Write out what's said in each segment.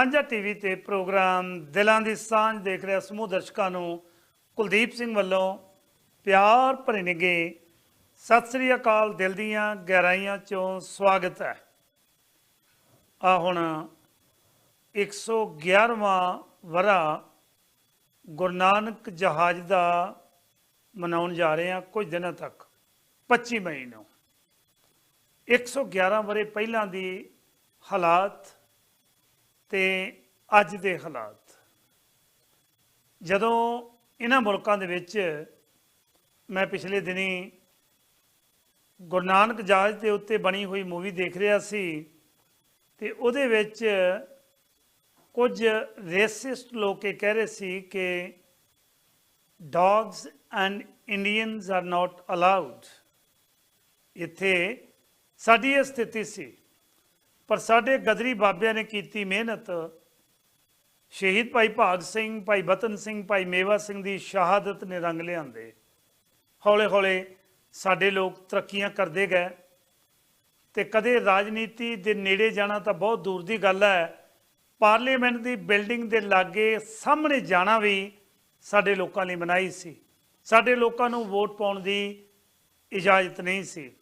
ਸਾਂਝਾ ਟੀਵੀ ਤੇ ਪ੍ਰੋਗਰਾਮ ਦਿਲਾਂ ਦੀ ਸਾਂਝ ਦੇਖ ਰਿਹਾ ਸਮੂਹ ਦਰਸ਼ਕਾਂ ਨੂੰ ਕੁਲਦੀਪ ਸਿੰਘ ਵੱਲੋਂ ਪਿਆਰ ਭਰੇ ਨਿੱਘੇ ਸਤਿ ਸ੍ਰੀ ਅਕਾਲ, ਦਿਲ ਦੀਆਂ ਗਹਿਰਾਈਆਂ ਚੋਂ ਸਵਾਗਤ ਹੈ। ਆ ਹੁਣ 111ਵਾਂ ਵਰਾ ਗੁਰੂ ਨਾਨਕ ਜਹਾਜ਼ ਦਾ ਮਨਾਉਣ ਜਾ ਰਹੇ ਹਾਂ ਕੁਝ ਦਿਨਾਂ ਤੱਕ 25 ਮਈ ਨੂੰ। 111 ਵਰੇ ਪਹਿਲਾਂ ਦੀ ਹਾਲਾਤ ਤੇ ਅੱਜ ਦੇ ਹਾਲਾਤ। ਜਦੋਂ ਇਹਨਾਂ ਮੁਲਕਾਂ ਦੇ ਵਿੱਚ ਮੈਂ ਪਿਛਲੇ ਦਿਨੀ ਗੁਰੂ ਨਾਨਕ ਜਹਾਜ਼ ਦੇ ਉੱਤੇ ਬਣੀ ਹੋਈ ਮੂਵੀ ਦੇਖ ਰਿਹਾ ਸੀ ਤੇ ਉਹਦੇ ਵਿੱਚ ਕੁਝ ਰੇਸਿਸਟ ਲੋਕ ਇਹ ਕਹਿ ਰਹੇ ਸੀ ਕਿ dogs and Indians are not allowed ਇੱਥੇ ਸਾਡੀ ਇਹ ਸਥਿਤੀ ਸੀ ਪਰ ਸਾਡੇ ਗਦਰੀ ਬਾਬਿਆਂ ਨੇ ਕੀਤੀ ਮਿਹਨਤ। ਸ਼ਹੀਦ ਭਾਈ ਭਾਗ ਸਿੰਘ, ਭਾਈ ਬਤਨ ਸਿੰਘ, ਭਾਈ ਮੇਵਾ ਸਿੰਘ ਦੀ ਸ਼ਹਾਦਤ ਨੇ ਰੰਗ ਲਿਆਂਦੇ। ਹੌਲੇ ਹੌਲੇ ਸਾਡੇ ਲੋਕ ਤਰੱਕੀਆਂ ਕਰਦੇ ਗਏ ਤੇ ਕਦੇ ਰਾਜਨੀਤੀ ਦੇ ਨੇੜੇ ਜਾਣਾ ਤਾਂ ਬਹੁਤ ਦੂਰ ਦੀ ਗੱਲ ਹੈ। ਪਾਰਲੀਮੈਂਟ ਦੀ ਬਿਲਡਿੰਗ ਦੇ ਲਾਗੇ ਸਾਹਮਣੇ ਜਾਣਾ ਵੀ ਸਾਡੇ ਲੋਕਾਂ ਲਈ ਮਨਾਹੀ ਸੀ। ਸਾਡੇ ਲੋਕਾਂ ਨੂੰ ਵੋਟ ਪਾਉਣ ਦੀ ਇਜਾਜ਼ਤ ਨਹੀਂ ਸੀ।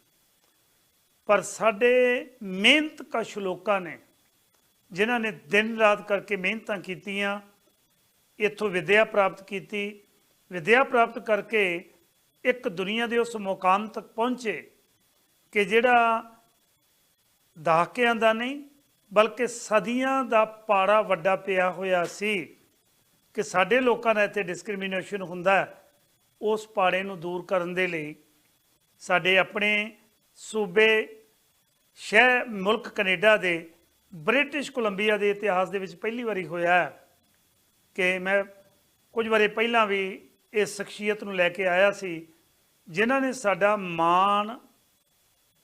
ਪਰ ਸਾਡੇ ਮਿਹਨਤ ਕਸ਼ ਲੋਕਾਂ ਨੇ, ਜਿਨ੍ਹਾਂ ਨੇ ਦਿਨ ਰਾਤ ਕਰਕੇ ਮਿਹਨਤਾਂ ਕੀਤੀਆਂ, ਇੱਥੋਂ ਵਿਦਿਆ ਪ੍ਰਾਪਤ ਕੀਤੀ। ਵਿਦਿਆ ਪ੍ਰਾਪਤ ਕਰਕੇ ਇੱਕ ਦੁਨੀਆ ਦੇ ਉਸ ਮੁਕਾਮ ਤੱਕ ਪਹੁੰਚੇ ਕਿ ਜਿਹੜਾ ਦਹਾਕਿਆਂ ਦਾ ਨਹੀਂ, ਬਲਕਿ ਸਦੀਆਂ ਦਾ ਪਾੜਾ ਵੱਡਾ ਪਿਆ ਹੋਇਆ ਸੀ ਕਿ ਸਾਡੇ ਲੋਕਾਂ ਦਾ ਇੱਥੇ ਡਿਸਕ੍ਰਿਮੀਨੇਸ਼ਨ ਹੁੰਦਾ ਉਸ ਪਾੜੇ ਨੂੰ ਦੂਰ ਕਰਨ ਦੇ ਲਈ ਸਾਡੇ ਆਪਣੇ ਸੂਬੇ ਸ਼ਹਿ ਮੁਲਕ ਕੈਨੇਡਾ ਦੇ ਬ੍ਰਿਟਿਸ਼ ਕੋਲੰਬੀਆ ਦੇ ਇਤਿਹਾਸ ਦੇ ਵਿੱਚ ਪਹਿਲੀ ਵਾਰੀ ਹੋਇਆ ਹੈ ਕਿ ਮੈਂ ਕੁਝ ਵਾਰੇ ਪਹਿਲਾਂ ਵੀ ਇਸ ਸ਼ਖਸੀਅਤ ਨੂੰ ਲੈ ਕੇ ਆਇਆ ਸੀ, ਜਿਨ੍ਹਾਂ ਨੇ ਸਾਡਾ ਮਾਣ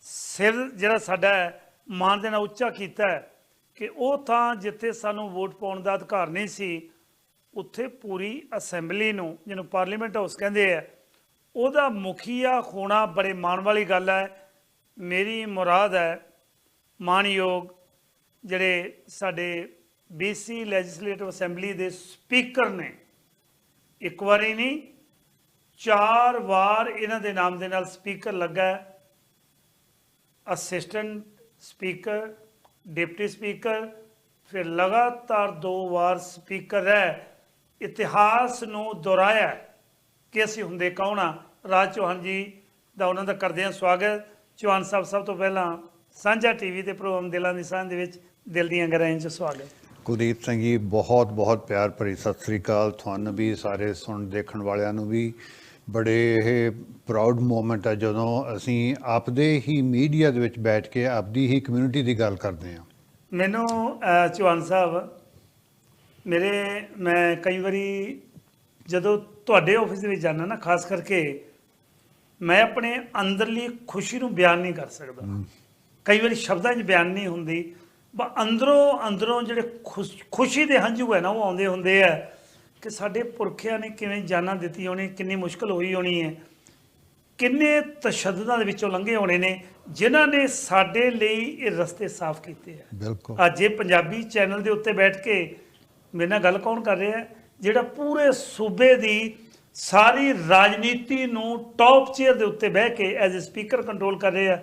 ਸਿਰ ਜਿਹੜਾ ਸਾਡਾ ਮਾਣ ਦੇ ਨਾਲ ਉੱਚਾ ਕੀਤਾ ਕਿ ਉਹ ਥਾਂ ਜਿੱਥੇ ਸਾਨੂੰ ਵੋਟ ਪਾਉਣ ਦਾ ਅਧਿਕਾਰ ਨਹੀਂ ਸੀ, ਉੱਥੇ ਪੂਰੀ ਅਸੈਂਬਲੀ ਨੂੰ, ਜਿਹਨੂੰ ਪਾਰਲੀਮੈਂਟ ਹਾਊਸ ਕਹਿੰਦੇ ਆ, ਉਹਦਾ ਮੁਖੀਆ ਹੋਣਾ ਬੜੇ ਮਾਣ ਵਾਲੀ ਗੱਲ ਹੈ। ਮੇਰੀ ਮੁਰਾਦ ਹੈ ਮਾਨਯੋਗ ਜਿਹੜੇ ਸਾਡੇ BC ਲੈਜਿਸਲੇਟਿਵ ਅਸੈਂਬਲੀ ਦੇ ਸਪੀਕਰ ਨੇ। ਇੱਕ ਵਾਰੀ ਨਹੀਂ, ਚਾਰ ਵਾਰ ਇਹਨਾਂ ਦੇ ਨਾਮ ਦੇ ਨਾਲ ਸਪੀਕਰ ਲੱਗਾ ਅਸਿਸਟੈਂਟ ਸਪੀਕਰ ਡਿਪਟੀ ਸਪੀਕਰ ਫਿਰ ਲਗਾਤਾਰ ਦੋ ਵਾਰ ਸਪੀਕਰ ਹੈ। ਇਤਿਹਾਸ ਨੂੰ ਦੁਹਰਾਇਆ ਕਿ ਅਸੀਂ ਹੁੰਦੇ ਕੌਣ ਆ? ਰਾਜ ਚੌਹਾਨ ਜੀ ਦਾ ਉਹਨਾਂ ਦਾ ਕਰਦੇ ਹਾਂ ਸਵਾਗਤ। ਚੌਹਾਨ ਸਾਹਿਬ ਸਭ ਤੋਂ ਪਹਿਲਾਂ ਸਾਂਝਾ ਟੀਵੀ ਤੇ ਪ੍ਰੋਗਰਾਮ ਦਿਲਾਂ ਦੀ ਸਾਂਝ ਦੇ ਵਿੱਚ ਦਿਲ ਦੀਆਂ ਗਹਿਰਾਈਆਂ 'ਚ ਸਵਾਗਤ। ਕੁਲਦੀਪ ਸਿੰਘ ਜੀ ਬਹੁਤ ਬਹੁਤ ਪਿਆਰ ਭਰੀ ਸਤਿ ਸ੍ਰੀ ਅਕਾਲ। ਤੁਹਾਨੂੰ ਵੀ ਸਾਰੇ ਸੁਣ ਦੇਖਣ ਵਾਲਿਆਂ ਨੂੰ ਵੀ ਬੜੇ ਇਹ ਪ੍ਰਾਊਡ ਮੂਮੈਂਟ ਹੈ ਜਦੋਂ ਅਸੀਂ ਆਪਦੇ ਹੀ ਮੀਡੀਆ ਦੇ ਵਿੱਚ ਬੈਠ ਕੇ ਆਪਦੀ ਹੀ ਕਮਿਊਨਿਟੀ ਦੀ ਗੱਲ ਕਰਦੇ ਹਾਂ। ਮੈਨੂੰ ਚੌਹਾਨ ਸਾਹਿਬ ਮੇਰੇ ਮੈਂ ਕਈ ਵਾਰੀ ਜਦੋਂ ਤੁਹਾਡੇ ਆਫਿਸ ਦੇ ਵਿੱਚ ਜਾਂਦਾ ਨਾ ਖਾਸ ਕਰਕੇ ਮੈਂ ਆਪਣੇ ਅੰਦਰਲੀ ਖੁਸ਼ੀ ਨੂੰ ਬਿਆਨ ਨਹੀਂ ਕਰ ਸਕਦਾ। ਕਈ ਵਾਰੀ ਸ਼ਬਦਾਂ 'ਚ ਬਿਆਨ ਨਹੀਂ ਹੁੰਦੀ। ਬਸ ਅੰਦਰੋਂ ਅੰਦਰੋਂ ਜਿਹੜੇ ਖੁਸ਼- ਦੇ ਹੰਝੂ ਹੈ ਨਾ ਉਹ ਆਉਂਦੇ ਹੁੰਦੇ ਆ ਕਿ ਸਾਡੇ ਪੁਰਖਿਆਂ ਨੇ ਕਿਵੇਂ ਜਾਨਾਂ ਦਿੱਤੀ ਹੋਣੀ ਕਿੰਨੀ ਮੁਸ਼ਕਲ ਹੋਈ ਹੋਣੀ ਹੈ। ਕਿੰਨੇ ਤਸ਼ੱਦਦਾਂ ਦੇ ਵਿੱਚੋਂ ਲੰਘੇ ਹੋਣੇ ਨੇ ਜਿਨ੍ਹਾਂ ਨੇ ਸਾਡੇ ਲਈ ਇਹ ਰਸਤੇ ਸਾਫ਼ ਕੀਤੇ ਆ। ਬਿਲਕੁਲ। ਅੱਜ ਇਹ ਪੰਜਾਬੀ ਚੈਨਲ ਦੇ ਉੱਤੇ ਬੈਠ ਕੇ ਮੇਰੇ ਨਾਲ ਗੱਲ ਕੌਣ ਕਰ ਰਿਹਾ ਜਿਹੜਾ ਪੂਰੇ ਸੂਬੇ ਦੀ ਸਾਰੀ ਰਾਜਨੀਤੀ ਨੂੰ ਟੌਪ ਚੇਅਰ ਦੇ ਉੱਤੇ ਬਹਿ ਕੇ ਐਜ਼ ਅ ਸਪੀਕਰ ਕੰਟਰੋਲ ਕਰ ਰਿਹਾ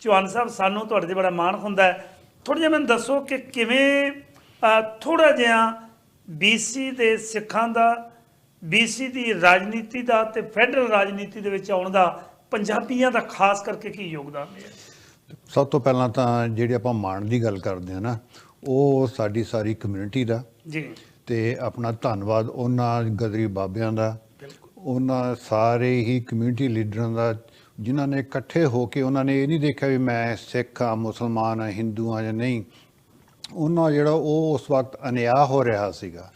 ਚੌਹਾਨ ਸਾਹਿਬ ਸਾਨੂੰ ਤੁਹਾਡੇ ਤੇ ਬੜਾ ਮਾਣ ਹੁੰਦਾ ਹੈ। ਥੋੜਾ ਜਿਹਾ ਮੈਨੂੰ ਦੱਸੋ ਕਿ ਕਿਵੇਂ ਥੋੜਾ ਜਿਹਾ BC ਦੇ ਸਿੱਖਾਂ ਦਾ BC ਦੀ ਰਾਜਨੀਤੀ ਦਾ ਤੇ ਫੈਡਰਲ ਰਾਜਨੀਤੀ ਦੇ ਵਿੱਚ ਆਉਣ ਦਾ ਪੰਜਾਬੀਆਂ ਦਾ ਖਾਸ ਕਰਕੇ ਕੀ ਯੋਗਦਾਨ ਹੈ? ਸਭ ਤੋਂ ਪਹਿਲਾਂ ਤਾਂ ਜਿਹੜੀ ਆਪਾਂ ਮਾਣ ਦੀ ਗੱਲ ਕਰਦੇ ਹਾਂ ਨਾ ਉਹ ਸਾਡੀ ਸਾਰੀ ਕਮਿਊਨਿਟੀ ਦਾ ਜੀ। ਤੇ ਆਪਣਾ ਧੰਨਵਾਦ ਉਹਨਾਂ ਗਦਰੀ ਬਾਬਿਆਂ ਦਾ ਉਹਨਾਂ ਸਾਰੇ ਹੀ ਕਮਿਊਨਿਟੀ ਲੀਡਰਾਂ ਦਾ ਜਿਨ੍ਹਾਂ ਨੇ ਇਕੱਠੇ ਹੋ ਕੇ ਉਹਨਾਂ ਨੇ ਇਹ ਨਹੀਂ ਦੇਖਿਆ ਵੀ ਮੈਂ ਸਿੱਖ ਆ ਮੁਸਲਮਾਨ ਆ ਹਿੰਦੂ ਆ ਜਾਂ ਨਹੀਂ। ਉਹਨਾਂ ਜਿਹੜਾ ਉਹ ਉਸ ਵਕਤ ਅਨਿਆਂ ਹੋ ਰਿਹਾ ਸੀਗਾ।